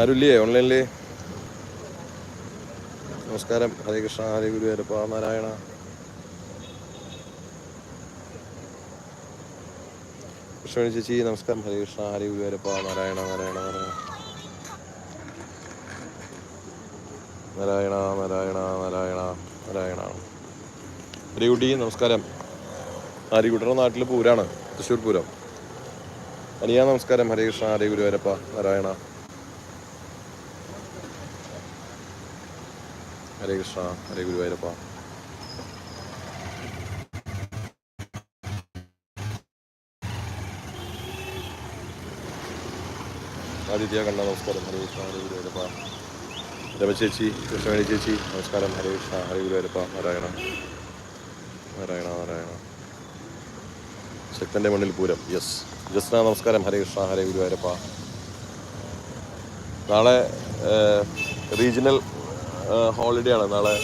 ആരുമില്ലേ ഓൺലൈനിൽ നമസ്കാരം. ഹരേ കൃഷ്ണ ഹരേ ഗുരുവായൂരപ്പ നാരായണ. കൃഷ്ണവേണി ചേച്ചി നമസ്കാരം. ഹരേ കൃഷ്ണ ഹരേ ഗുരുവായൂരപ്പ നാരായണ നാരായണ. നാരായണ നാരായണ നാരായണ നാരായണ. ഹരികുട്ടി നമസ്കാരം. ഹരികുട്ടിയുടെ നാട്ടിൽ പൂരാണ് തൃശ്ശൂർ പൂരം. അനിയ നമസ്കാരം. ഹരേ കൃഷ്ണ ഹരേ ഗുരുവായൂരപ്പ നാരായണ. ഹരേ കൃഷ്ണ ഹരേ ഗുരുവായൂരപ്പ ആദിത്യ കണ്ണ നമസ്കാരം. ഹരേ കൃഷ്ണ ഹരേ ഗുരുവായൂരപ്പ രമചേച്ചി കൃഷ്ണവേണി ചേച്ചി നമസ്കാരം. ഹരേ കൃഷ്ണ ഹരേ ഗുരുവായൂരപ്പ നാരായണ. നാരായണ നാരായണ. ശക്തന്റെ മണ്ണിൽ പൂരം. യെസ് ജസ്ന നമസ്കാരം. ഹരേ കൃഷ്ണ ഹരേ ഗുരുവായൂരപ്പ നാളെ റീജിയണൽ ഹോളിഡേ ആണ് നാളെ.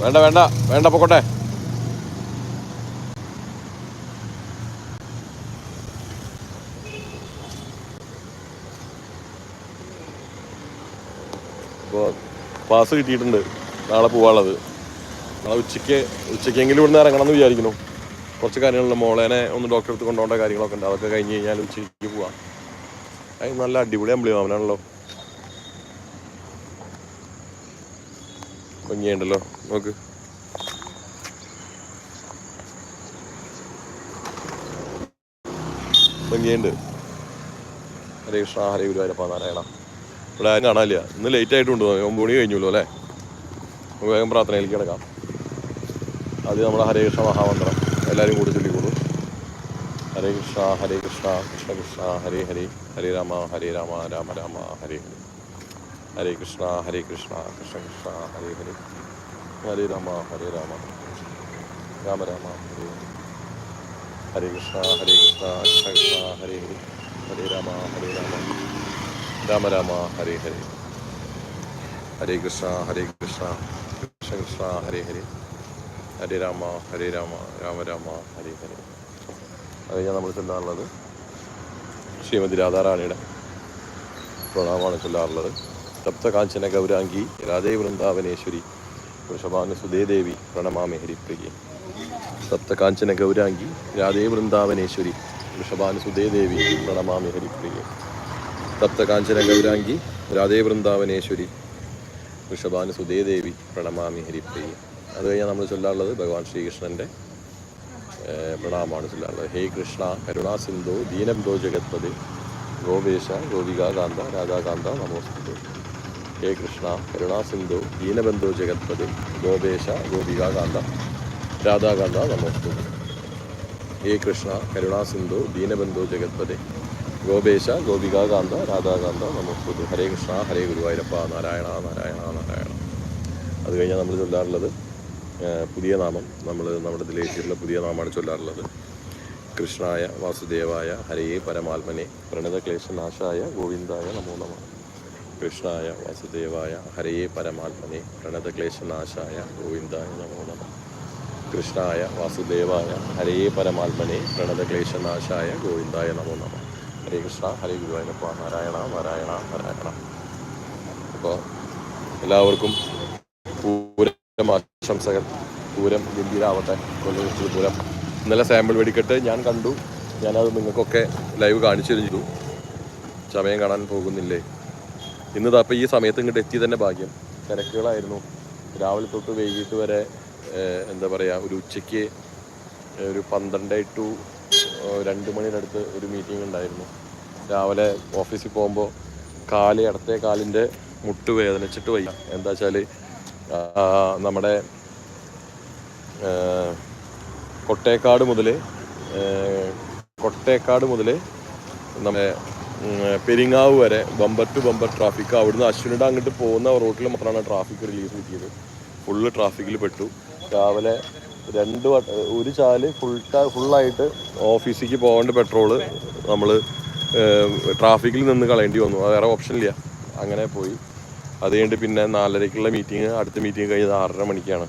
വേണ്ട വേണ്ട വേണ്ട പൊക്കോട്ടെ. അപ്പോൾ പാസ് കിട്ടിയിട്ടുണ്ട് നാളെ പോവാനുള്ളത്. നാളെ ഉച്ചയ്ക്ക് ഉച്ചയ്ക്കെങ്കിലും ഇവിടുന്ന് ഇറങ്ങണം എന്ന് വിചാരിക്കുന്നു. കുറച്ച് കാര്യങ്ങളുണ്ട്. മോളേനെ ഒന്ന് ഡോക്ടറെ അടുത്ത് കൊണ്ടുപോകേണ്ട കാര്യങ്ങളൊക്കെ ഉണ്ട്. അതൊക്കെ കഴിഞ്ഞ് കഴിഞ്ഞാൽ ഉച്ചയ്ക്ക് പോവാം. നല്ല അടിപൊളി അമ്പിളി മാമനാണല്ലോ ഭംഗിയുണ്ടല്ലോ. നോക്ക്. ഭംഗിയുണ്ട്. ഹരേ കൃഷ്ണ ഹരേ ഗുരുവായൂരപ്പ നാരായണ. ഇവിടെ ആരും കാണാനില്ല. ഇന്ന് ലേറ്റ് ആയിട്ട് ആയിട്ടുണ്ട്. ഒമ്പത് മണി കഴിഞ്ഞുള്ളൂ അല്ലേ? നമുക്ക് വേഗം പ്രാർത്ഥനയിലേക്ക് കിടക്കാം. അത് നമ്മുടെ ഹരേ കൃഷ്ണ മഹാമന്ത്രം. എല്ലാവരും കൂടി ചൊല്ലിക്കോളൂ ഹരേ കൃഷ്ണ ഹരേ കൃഷ്ണ കൃഷ്ണ കൃഷ്ണ ഹരേ ഹരേ. ഹരേ രാമ ഹരേ രാമ രാമ രാമ ഹരേ ഹരേ. ഹരേ കൃഷ്ണ ഹരേ കൃഷ്ണ കൃഷ്ണ കൃഷ്ണ ഹരേ ഹരേ ഹരേ രാമ ഹരേ രാമ രാമ രാമ ഹരേ ഹരേ കൃഷ്ണ ഹരേ കൃഷ്ണ കൃഷ്ണ കൃഷ്ണ ഹരേ ഹരേ ഹരേ രാമ ഹരേ രാമ രാമ രാമ ഹരേ ഹരേ ഹരേ കൃഷ്ണ ഹരേ കൃഷ്ണ കൃഷ്ണ കൃഷ്ണ ഹരേ ഹരേ ഹരേ രാമ ഹരേ രാമ രാമ രാമ ഹരേ ഹരേ അത് നമ്മൾ ചൊല്ലാറുള്ളത് ശ്രീമതി രാധാറാണിയുടെ പ്രണാമാണ് ചൊല്ലാറുള്ളത്. സപ്തകാഞ്ചന ഗൗരാംഗി രാധേ വൃന്ദാവനേശ്വരി വൃഷഭാംഗ സുദേദേവി പ്രണമാമി ഹരിപ്രിയെ സപ്തകാഞ്ചന ഗൗരാംഗി രാധേ വൃന്ദാവനേശ്വരി വൃഷഭാനു സുദേദേവി പ്രണമാമി ഹരിപ്രിയെ സപ്തകാഞ്ചന ഗൗരാംഗി രാധേ വൃന്ദാവനേശ്വരി വൃഷഭാനു സുദേദേവി പ്രണമാമി ഹരിപ്രിയെ അത് കഴിഞ്ഞാൽ നമ്മൾ ചൊല്ലാനുള്ളത് ഭഗവാൻ ശ്രീകൃഷ്ണന്റെ പ്രണാമമാണ് ചൊല്ലാനുള്ളത്. ഹേ കൃഷ്ണ കരുണാ ദീനം ദോ ജഗത്പതി. ഗോപേശ ഗോപികാകാന്ത രാധാകാന്ത നമോസ്തുതേ ഹേ കൃഷ്ണ കരുണാസിന്ധു ദീനബന്ധു ജഗത്പതി ഗോപേശ ഗോപികാകാന്ത രാധാകാന്ത നമോസ്തു ഹേ കൃഷ്ണ കരുണാസിന്ധു ദീനബന്ധു ജഗത്പതി ഗോപേശ ഗോപികാകാന്ത രാധാകാന്ത നമോസ്തു ഹരേ കൃഷ്ണ ഹരേ ഗുരുവായൂരപ്പ നാരായണ നാരായണ നാരായണ. അത് കഴിഞ്ഞാൽ നമ്മൾ ചൊല്ലാറുള്ളത് പുതിയ നാമം. നമ്മൾ നമ്മുടെ ഇതിലേക്കുള്ള പുതിയ നാമമാണ് ചൊല്ലാറുള്ളത്. കൃഷ്ണായ വാസുദേവായ ഹരേ പരമാത്മനെ. പ്രണതക്ലേശനാശായ ഗോവിന്ദായ നമോ നമ. കൃഷ്ണായ വാസുദേവായ ഹരേ പരമാത്മനെ പ്രണതക്ലേശനാശായ ഗോവിന്ദായ നമോ നമ. കൃഷ്ണായ വാസുദേവായ ഹരേ പരമാത്മനെ പ്രണതക്ലേശനാശായ ഗോവിന്ദായ നമോ നമ. ഹരേ കൃഷ്ണ ഹരേ ഗുരുവായൂരപ്പ നാരായണ നാരായണ നാരായണ. അപ്പോൾ എല്ലാവർക്കും പൂരം ആശംസകൾ. പൂരം ഗംഭീരാവട്ടെ. പൂരം. ഇന്നലെ സാമ്പിൾ വെടിക്കെട്ട് ഞാൻ കണ്ടു. ഞാനത് നിങ്ങൾക്കൊക്കെ ലൈവ് കാണിച്ചു തരും സമയം കാണാൻ പോകുന്നില്ലേ? ഇന്ന് അപ്പോൾ ഈ സമയത്ത് ഇങ്ങോട്ട് എത്തി തന്നെ ഭാഗ്യം. തിരക്കുകളായിരുന്നു. രാവിലെ തൊട്ട് വൈകിട്ട് വരെ എന്താ പറയുക ഒരു ഉച്ചയ്ക്ക് ഒരു പന്ത്രണ്ട് ടു രണ്ട് മണിയുടെ അടുത്ത് ഒരു മീറ്റിംഗ് ഉണ്ടായിരുന്നു. രാവിലെ ഓഫീസിൽ പോകുമ്പോൾ കാൽ ഇടത്തെ കാലിന്റെ മുട്ട് വേദനിച്ചിട്ട് വയ്യ. എന്താ വെച്ചാൽ നമ്മുടെ കൊട്ടേക്കാട് മുതൽ കൊട്ടേക്കാട് മുതൽ നമ്മുടെ പെരിങ്ങാവ് വരെ ബമ്പർ ടു ബമ്പർ ട്രാഫിക് അവിടുന്ന് അശ്വിനിയുടെ അങ്ങോട്ട് പോകുന്ന റോട്ടിൽ മാത്രമാണ് ട്രാഫിക് റിലീസ് കിട്ടിയത്. ഫുള്ള് ട്രാഫിക്കിൽ പെട്ടു. രാവിലെ രണ്ട് ഒരു ചാൽ ഫുൾ ഫുള്ളായിട്ട് ഓഫീസിലേക്ക് പോകേണ്ട പെട്രോൾ നമ്മൾ ട്രാഫിക്കിൽ നിന്ന് കളയേണ്ടി വന്നു. വേറെ ഇല്ല. അങ്ങനെ പോയി. അത് കഴിഞ്ഞിട്ട് പിന്നെ നാലരയ്ക്കുള്ള മീറ്റിംഗ് അടുത്ത മീറ്റിംഗ് കഴിഞ്ഞത് ആറര മണിക്കാണ്.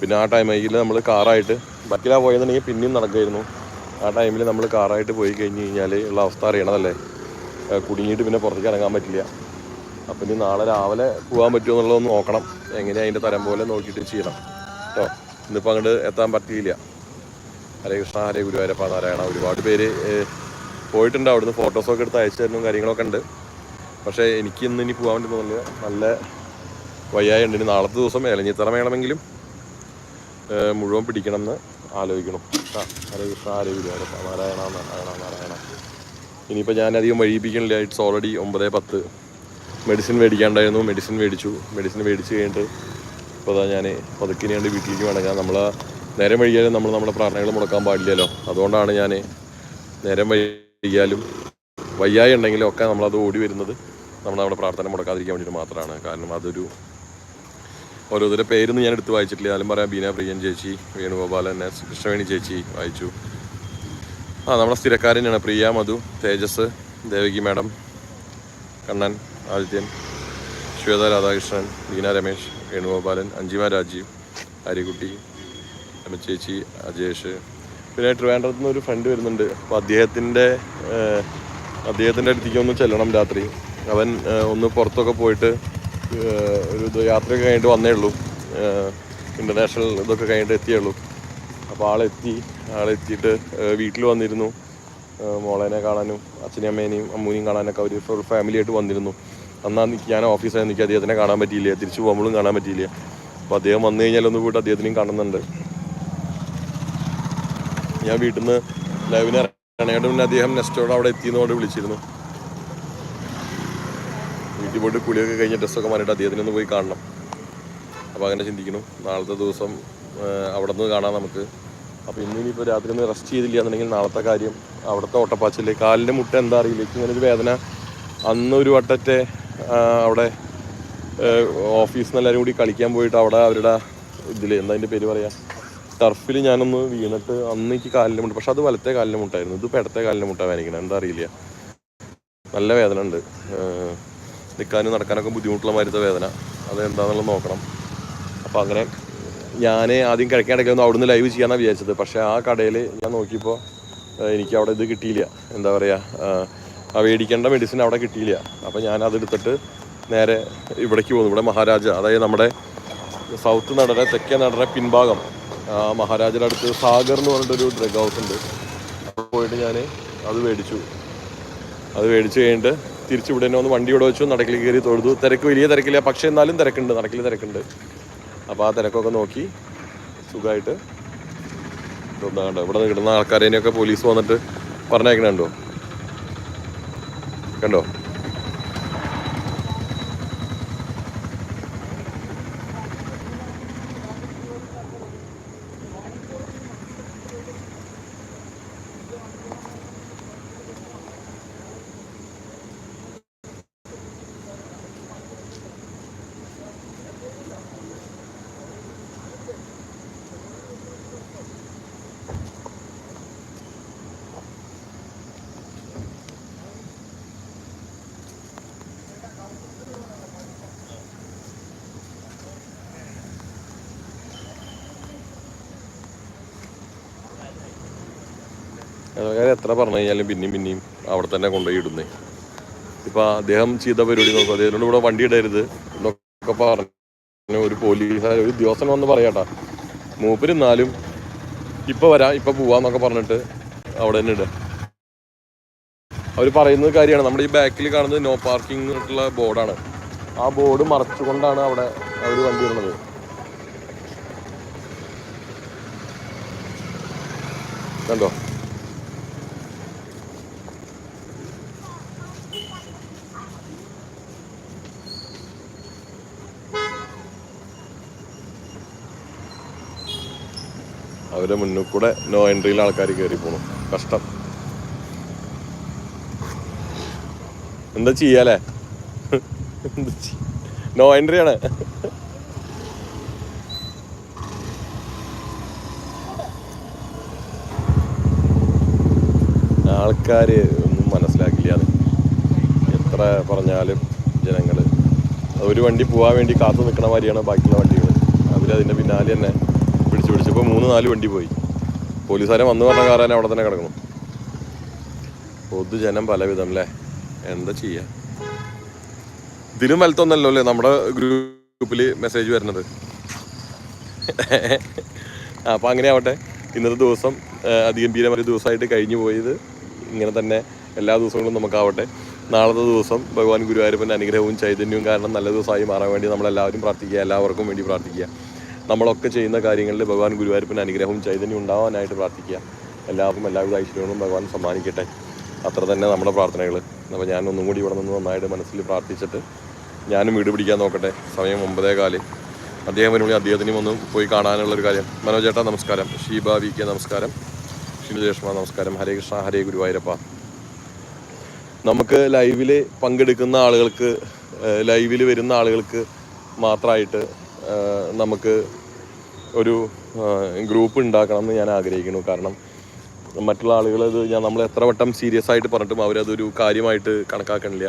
പിന്നെ ആ ടൈമിൽ നമ്മൾ കാറായിട്ട് ബക്കിലാ പോയെന്നുണ്ടെങ്കിൽ പിന്നെയും നടക്കുമായിരുന്നു ആ ടൈമിൽ നമ്മൾ കാറായിട്ട് പോയി കഴിഞ്ഞ് കഴിഞ്ഞാൽ ഉള്ള അവസ്ഥ അറിയണതല്ലേ? കുടുങ്ങിയിട്ട് പിന്നെ പുറത്തേക്ക് ഇറങ്ങാൻ പറ്റില്ല. അപ്പം ഇനി നാളെ രാവിലെ പോകാൻ പറ്റുമോ എന്നുള്ളതൊന്ന് നോക്കണം. എങ്ങനെയാണ് അതിന്റെ തരം പോലെ നോക്കിയിട്ട് ചെയ്യണം. കേട്ടോ ഇന്നിപ്പോൾ അങ്ങോട്ട് എത്താൻ പറ്റിയില്ല. ഹരേ കൃഷ്ണ ഹരേ ഗുരുവായൂരപ്പ നാരായണ ഒരുപാട് പേര് പോയിട്ടുണ്ട്. അവിടുന്ന് ഫോട്ടോസൊക്കെ എടുത്ത് അയച്ചു തരുന്നു കാര്യങ്ങളൊക്കെ ഉണ്ട്. പക്ഷേ എനിക്ക് ഇന്ന് ഇനി പോകാൻ പറ്റുന്നില്ല നല്ല വയ്യായുണ്ട് ഇനി നാളത്തെ ദിവസം ഇലഞ്ഞിത്തറ വേണമെങ്കിലും മുഴുവൻ പിടിക്കണം എന്ന് ആലോചിക്കണം ഹരേ കൃഷ്ണ ഹരേ ഗുരുവായൂരപ്പ നാരായണ നാരായണ നാരായണ. ഇനിയിപ്പോൾ ഞാൻ അധികം വഴിയിപ്പിക്കണില്ല ഇറ്റ്സ് ഓൾറെഡി ഒമ്പത് പത്ത്. മെഡിസിൻ മേടിക്കാണ്ടായിരുന്നു. മെഡിസിൻ മേടിച്ചു. മെഡിസിൻ മേടിച്ച് കഴിഞ്ഞിട്ട് ഇപ്പോൾ അതാ ഞാൻ പതുക്കിനി കണ്ട് വീട്ടിലേക്ക് മടങ്ങാം നമ്മൾ നേരം വൈകിയാലും നമ്മൾ നമ്മുടെ പ്രാർത്ഥനകൾ മുടക്കാൻ പാടില്ലല്ലോ. അതുകൊണ്ടാണ് ഞാൻ നേരം വൈകിയാലും വയ്യായി ഉണ്ടെങ്കിലും ഒക്കെ നമ്മളത് ഓടി വരുന്നത് നമ്മൾ നമ്മുടെ പ്രാർത്ഥന മുടക്കാതിരിക്കാൻ വേണ്ടിയിട്ട് മാത്രമാണ്. കാരണം അതൊരു ഓരോരുത്തരുടെ പേരൊന്നും ഞാൻ എടുത്ത് വായിച്ചിട്ടില്ല. ആലും പറയാം ബീന പ്രിയൻ ചേച്ചി വേണുഗോപാലൻ കൃഷ്ണവേണി ചേച്ചി വായിച്ചു. ആ നമ്മുടെ സ്ഥിരക്കാരൻ തന്നെയാണ് പ്രിയ മധു തേജസ് ദേവകി മാഡം കണ്ണൻ ആദിത്യൻ ശ്വേത രാധാകൃഷ്ണൻ ലീന രമേശ് വേണുഗോപാലൻ അഞ്ജിമ രാജീവ് ഹരികുട്ടി ചേച്ചി അജേഷ് പിന്നെ ട്രിവാൻഡ്രത്ത് നിന്ന് ഒരു ഫ്രണ്ട് വരുന്നുണ്ട്. അപ്പോൾ അദ്ദേഹത്തിന്റെ അദ്ദേഹത്തിന്റെ അടുത്തേക്ക് ഒന്ന് ചെല്ലണം രാത്രി. അവൻ ഒന്ന് പുറത്തൊക്കെ പോയിട്ട് ഒരു യാത്രയൊക്കെ കഴിഞ്ഞിട്ട് വന്നേ ഉള്ളൂ. ഇന്റർനാഷണൽ ഇതൊക്കെ കഴിഞ്ഞിട്ട് എത്തിയേ ഉള്ളൂ. അപ്പോൾ ആളെത്തി ആളെത്തിയിട്ട് വീട്ടിൽ വന്നിരുന്നു. മോളേനെ കാണാനും അച്ഛനെയും അമ്മേനെയും അമ്മൂനെയും കാണാനൊക്കെ അവർ ഫുൾ ഫാമിലി ആയിട്ട് വന്നിരുന്നു. അന്നാ ഞാൻ ഓഫീസായി നിൽക്കുക അദ്ദേഹത്തിനെ കാണാൻ പറ്റിയില്ല തിരിച്ചു പോകുമ്പോഴും കാണാൻ പറ്റിയില്ല. അപ്പോൾ അദ്ദേഹം വന്നു കഴിഞ്ഞാൽ ഒന്ന് പോയിട്ട് അദ്ദേഹത്തിനെയും കാണുന്നുണ്ട്. ഞാൻ വീട്ടിൽ നിന്ന് ലൈവിന് ഇറങ്ങാനായിട്ട് മുന്നേ അദ്ദേഹം നെക്സ്റ്റോടെ അവിടെ എത്തിയെന്നോട് വിളിച്ചിരുന്നു. വീട്ടിൽ പോയിട്ട് കുളിയൊക്കെ കഴിഞ്ഞ് ഡ്രസ്സൊക്കെ മാറിയിട്ട് അദ്ദേഹത്തിനെ ഒന്ന് പോയി കാണണം. അപ്പോൾ അങ്ങനെ ചിന്തിക്കുന്നു നാളത്തെ ദിവസം അവിടെ നിന്ന് കാണാം നമുക്ക്. അപ്പോൾ ഇന്ന് ഇനിയിപ്പോൾ രാത്രി ഒന്ന് റെസ്റ്റ് ചെയ്തില്ല എന്നുണ്ടെങ്കിൽ നാളത്തെ കാര്യം അവിടുത്തെ ഓട്ടപ്പാച്ചിൽ കാലിന്റെ മുട്ട എന്താ അറിയില്ല. ഇങ്ങനെ ഒരു വേദന. അന്ന് ഒരു വട്ടത്തെ അവിടെ ഓഫീസിൽ നിന്ന് എല്ലാവരും കൂടി കളിക്കാൻ പോയിട്ട് അവിടെ അവരുടെ ഇതിൽ എന്താ അതിന്റെ പേര് പറയാ? ടർഫിൽ ഞാനൊന്ന് വീണിട്ട് അന്ന് എനിക്ക് കാലിന്റെ മുട്ട പക്ഷെ അത് വലത്തെ കാലിന്റെ മുട്ടായിരുന്നു. ഇത് പെടത്തെ കാലിന്റെ മുട്ട വേദനിക്കണം. എന്താ അറിയില്ല. നല്ല വേദന ഉണ്ട്. നിൽക്കാനും നടക്കാനൊക്കെ ബുദ്ധിമുട്ടുള്ള മാതിരത്തെ വേദന. അത് എന്താണെന്നുള്ളത് നോക്കണം. അപ്പോൾ അങ്ങനെ ഞാൻ ആദ്യം കിഴക്കേണ്ടൊന്ന് അവിടുന്ന് ലൈവ് ചെയ്യാനാണ് വിചാരിച്ചത്. പക്ഷേ ആ കടയിൽ ഞാൻ നോക്കിയപ്പോൾ എനിക്ക് അവിടെ ഇത് കിട്ടിയില്ല. എന്താ പറയുക മേടിക്കേണ്ട മെഡിസിൻ അവിടെ കിട്ടിയില്ല. അപ്പോൾ ഞാൻ അതെടുത്തിട്ട് നേരെ ഇവിടേക്ക് പോകുന്നു ഇവിടെ മഹാരാജ അതായത് നമ്മുടെ സൗത്ത് നടരെ തെക്കേ നടരെ പിൻഭാഗം മഹാരാജയുടെ അടുത്ത് സാഗർ എന്ന് പറഞ്ഞിട്ടൊരു ഡ്രഗ് ഹൗസ് ഉണ്ട്. അപ്പോൾ പോയിട്ട് ഞാൻ അത് മേടിച്ചു. അത് മേടിച്ച് കഴിഞ്ഞിട്ട് തിരിച്ചു ഇവിടെ തന്നെ ഒന്ന് വണ്ടി ഇവിടെ വെച്ചു. നടക്കിൽ കയറി തൊഴുതു. തിരക്ക് വലിയ തിരക്കില്ല. പക്ഷേ എന്നാലും തിരക്കുണ്ട്. നടക്കിൽ തിരക്കുണ്ട്. അപ്പോൾ ആ തിരക്കൊക്കെ നോക്കി സുഖമായിട്ട് കണ്ടോ? ഇവിടെ കിടന്ന ആൾക്കാരേനെയൊക്കെ പോലീസ് വന്നിട്ട് പറഞ്ഞേക്കണുണ്ടോ കണ്ടോ? ആൾക്കാർ എത്ര പറഞ്ഞു കഴിഞ്ഞാലും പിന്നെയും പിന്നെയും അവിടെ തന്നെ കൊണ്ടുപോയി ഇടുന്നേ. ഇപ്പൊ അദ്ദേഹം ചെയ്ത പരിപാടി നോക്കും അദ്ദേഹത്തിനോട് ഇവിടെ വണ്ടി ഇടരുത് എന്നൊക്കെ പറഞ്ഞു ഒരു പോലീസുകാർ ഒരു ദിവസം വന്ന് പറയാട്ടാ മൂപ്പരിന്നാലും ഇപ്പൊ വരാം ഇപ്പൊ പോവാന്നൊക്കെ പറഞ്ഞിട്ട് അവിടെ തന്നെ ഇടുക. അവർ പറയുന്നത് കാര്യമാണ് നമ്മുടെ ഈ ബാക്കിൽ കാണുന്നത് നോ പാർക്കിംഗ് ആയിട്ടുള്ള ബോർഡാണ്. ആ ബോർഡ് മറച്ചുകൊണ്ടാണ് അവിടെ അവർ വണ്ടി ഇടുന്നത്. കണ്ടോ? അവരുടെ മുന്നിൽ കൂടെ നോ എൻട്രിയിൽ ആൾക്കാർ കയറി പോണു. കഷ്ടം. എന്താ ചെയ്യാലേ? നോ എൻട്രി ആണ്. ആൾക്കാര് ഒന്നും മനസ്സിലാക്കില്ല എത്ര പറഞ്ഞാലും ജനങ്ങൾ ഒരു വണ്ടി പോകാൻ വേണ്ടി കാത്തു നിൽക്കണ മാതിരിയാണ് ബാക്കിയുള്ള വണ്ടികൾ അവരതിന്റെ പിന്നാലെ തന്നെ പിടിച്ചപ്പോൾ മൂന്ന് നാല് വണ്ടി പോയി. പോലീസുകാരെ വന്നു പറഞ്ഞ കാറാൻ അവിടെ തന്നെ കിടക്കുന്നു. പൊതുജനം പലവിധം അല്ലേ എന്താ ചെയ്യാ? ഇതിലും വലുത്തൊന്നല്ലോ അല്ലേ നമ്മുടെ ഗ്രൂപ്പിൽ മെസ്സേജ് വരുന്നത്? അപ്പോൾ അങ്ങനെ ആവട്ടെ. ഇന്നത്തെ ദിവസം അതിഗംഭീരമായ ദിവസമായിട്ട് കഴിഞ്ഞു പോയത് ഇങ്ങനെ തന്നെ എല്ലാ ദിവസങ്ങളും നമുക്കാവട്ടെ. നാളത്തെ ദിവസം ഭഗവാൻ ഗുരുവായൂരപ്പന്റെ അനുഗ്രഹവും ചൈതന്യവും കാരണം നല്ല ദിവസമായി മാറാൻ വേണ്ടി നമ്മളെല്ലാവരും പ്രാർത്ഥിക്കുക എല്ലാവർക്കും വേണ്ടി പ്രാർത്ഥിക്കുക. നമ്മളൊക്കെ ചെയ്യുന്ന കാര്യങ്ങളിൽ ഭഗവാൻ ഗുരുവായൂരപ്പൻ അനുഗ്രഹവും ചൈതന്യം ഉണ്ടാവാനായിട്ട് പ്രാർത്ഥിക്കുക. എല്ലാവർക്കും എല്ലാവിധ ഐശ്വര്യങ്ങളും ഭഗവാൻ സമ്മാനിക്കട്ടെ. അത്ര തന്നെ നമ്മുടെ പ്രാർത്ഥനകൾ അപ്പോൾ ഞാൻ ഒന്നും കൂടി ഇവിടെ നിന്ന് നന്നായിട്ട് മനസ്സിൽ പ്രാർത്ഥിച്ചിട്ട് ഞാനും വീട് പിടിക്കാൻ നോക്കട്ടെ. സമയം ഒമ്പതേ കാൽ. അദ്ദേഹം വരുമ്പോൾ അദ്ദേഹത്തിനും ഒന്ന് പോയി കാണാനുള്ളൊരു കാര്യം. മനോജേട്ടാ നമസ്കാരം. ഷീബ വി കെ നമസ്കാരം. ഷീലജേഷ്മ നമസ്കാരം. ഹരേ കൃഷ്ണ ഹരേ ഗുരുവായൂരപ്പ. നമുക്ക് ലൈവിൽ പങ്കെടുക്കുന്ന ആളുകൾക്ക് ലൈവിൽ വരുന്ന ആളുകൾക്ക് മാത്രമായിട്ട് നമുക്ക് ഒരു ഗ്രൂപ്പ് ഉണ്ടാക്കണം എന്ന് ഞാൻ ആഗ്രഹിക്കുന്നു. കാരണം മറ്റുള്ള ആളുകൾ ഞാൻ നമ്മൾ എത്ര വട്ടം സീരിയസ് ആയിട്ട് പറഞ്ഞിട്ടും അവരതൊരു കാര്യമായിട്ട് കണക്കാക്കണില്ല.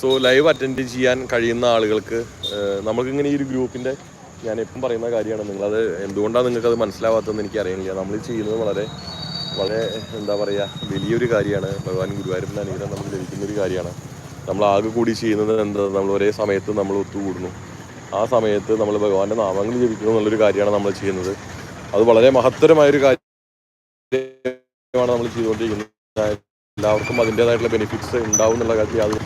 സോ ലൈവ് അറ്റൻഡ് ചെയ്യാൻ കഴിയുന്ന ആളുകൾക്ക് നമുക്കിങ്ങനെ ഈ ഒരു ഗ്രൂപ്പിന്റെ ഞാൻ എപ്പം പറയുന്ന കാര്യമാണ് നിങ്ങളത് എന്തുകൊണ്ടാണ് നിങ്ങൾക്കത് മനസ്സിലാവാത്തതെന്ന് എനിക്ക് അറിയണില്ല. നമ്മൾ ചെയ്യുന്നത് വളരെ വളരെ എന്താ പറയുക വലിയൊരു കാര്യമാണ്. ഭഗവാൻ ഗുരുവായൂരപ്പന്റെ അനുഗ്രഹം നമുക്ക് ലഭിക്കുന്ന ഒരു കാര്യമാണ്. നമ്മൾ ആകെ കൂടി ചെയ്യുന്നത് എന്താ? നമ്മൾ ഒരേ സമയത്ത് നമ്മൾ ഒത്തുകൂടുന്നു. ആ സമയത്ത് നമ്മൾ ഭഗവാന്റെ നാമങ്ങൾ ജപിക്കുന്നു എന്നുള്ളൊരു കാര്യമാണ് നമ്മൾ ചെയ്യുന്നത്. അത് വളരെ മഹത്തരമായൊരു കാര്യമാണ് നമ്മൾ ചെയ്തുകൊണ്ടിരിക്കുന്നത്. എല്ലാവർക്കും അതിന്റെതായിട്ടുള്ള ബെനിഫിറ്റ്സ് ഉണ്ടാവും എന്നുള്ള കാര്യത്തിൽ യാതൊരു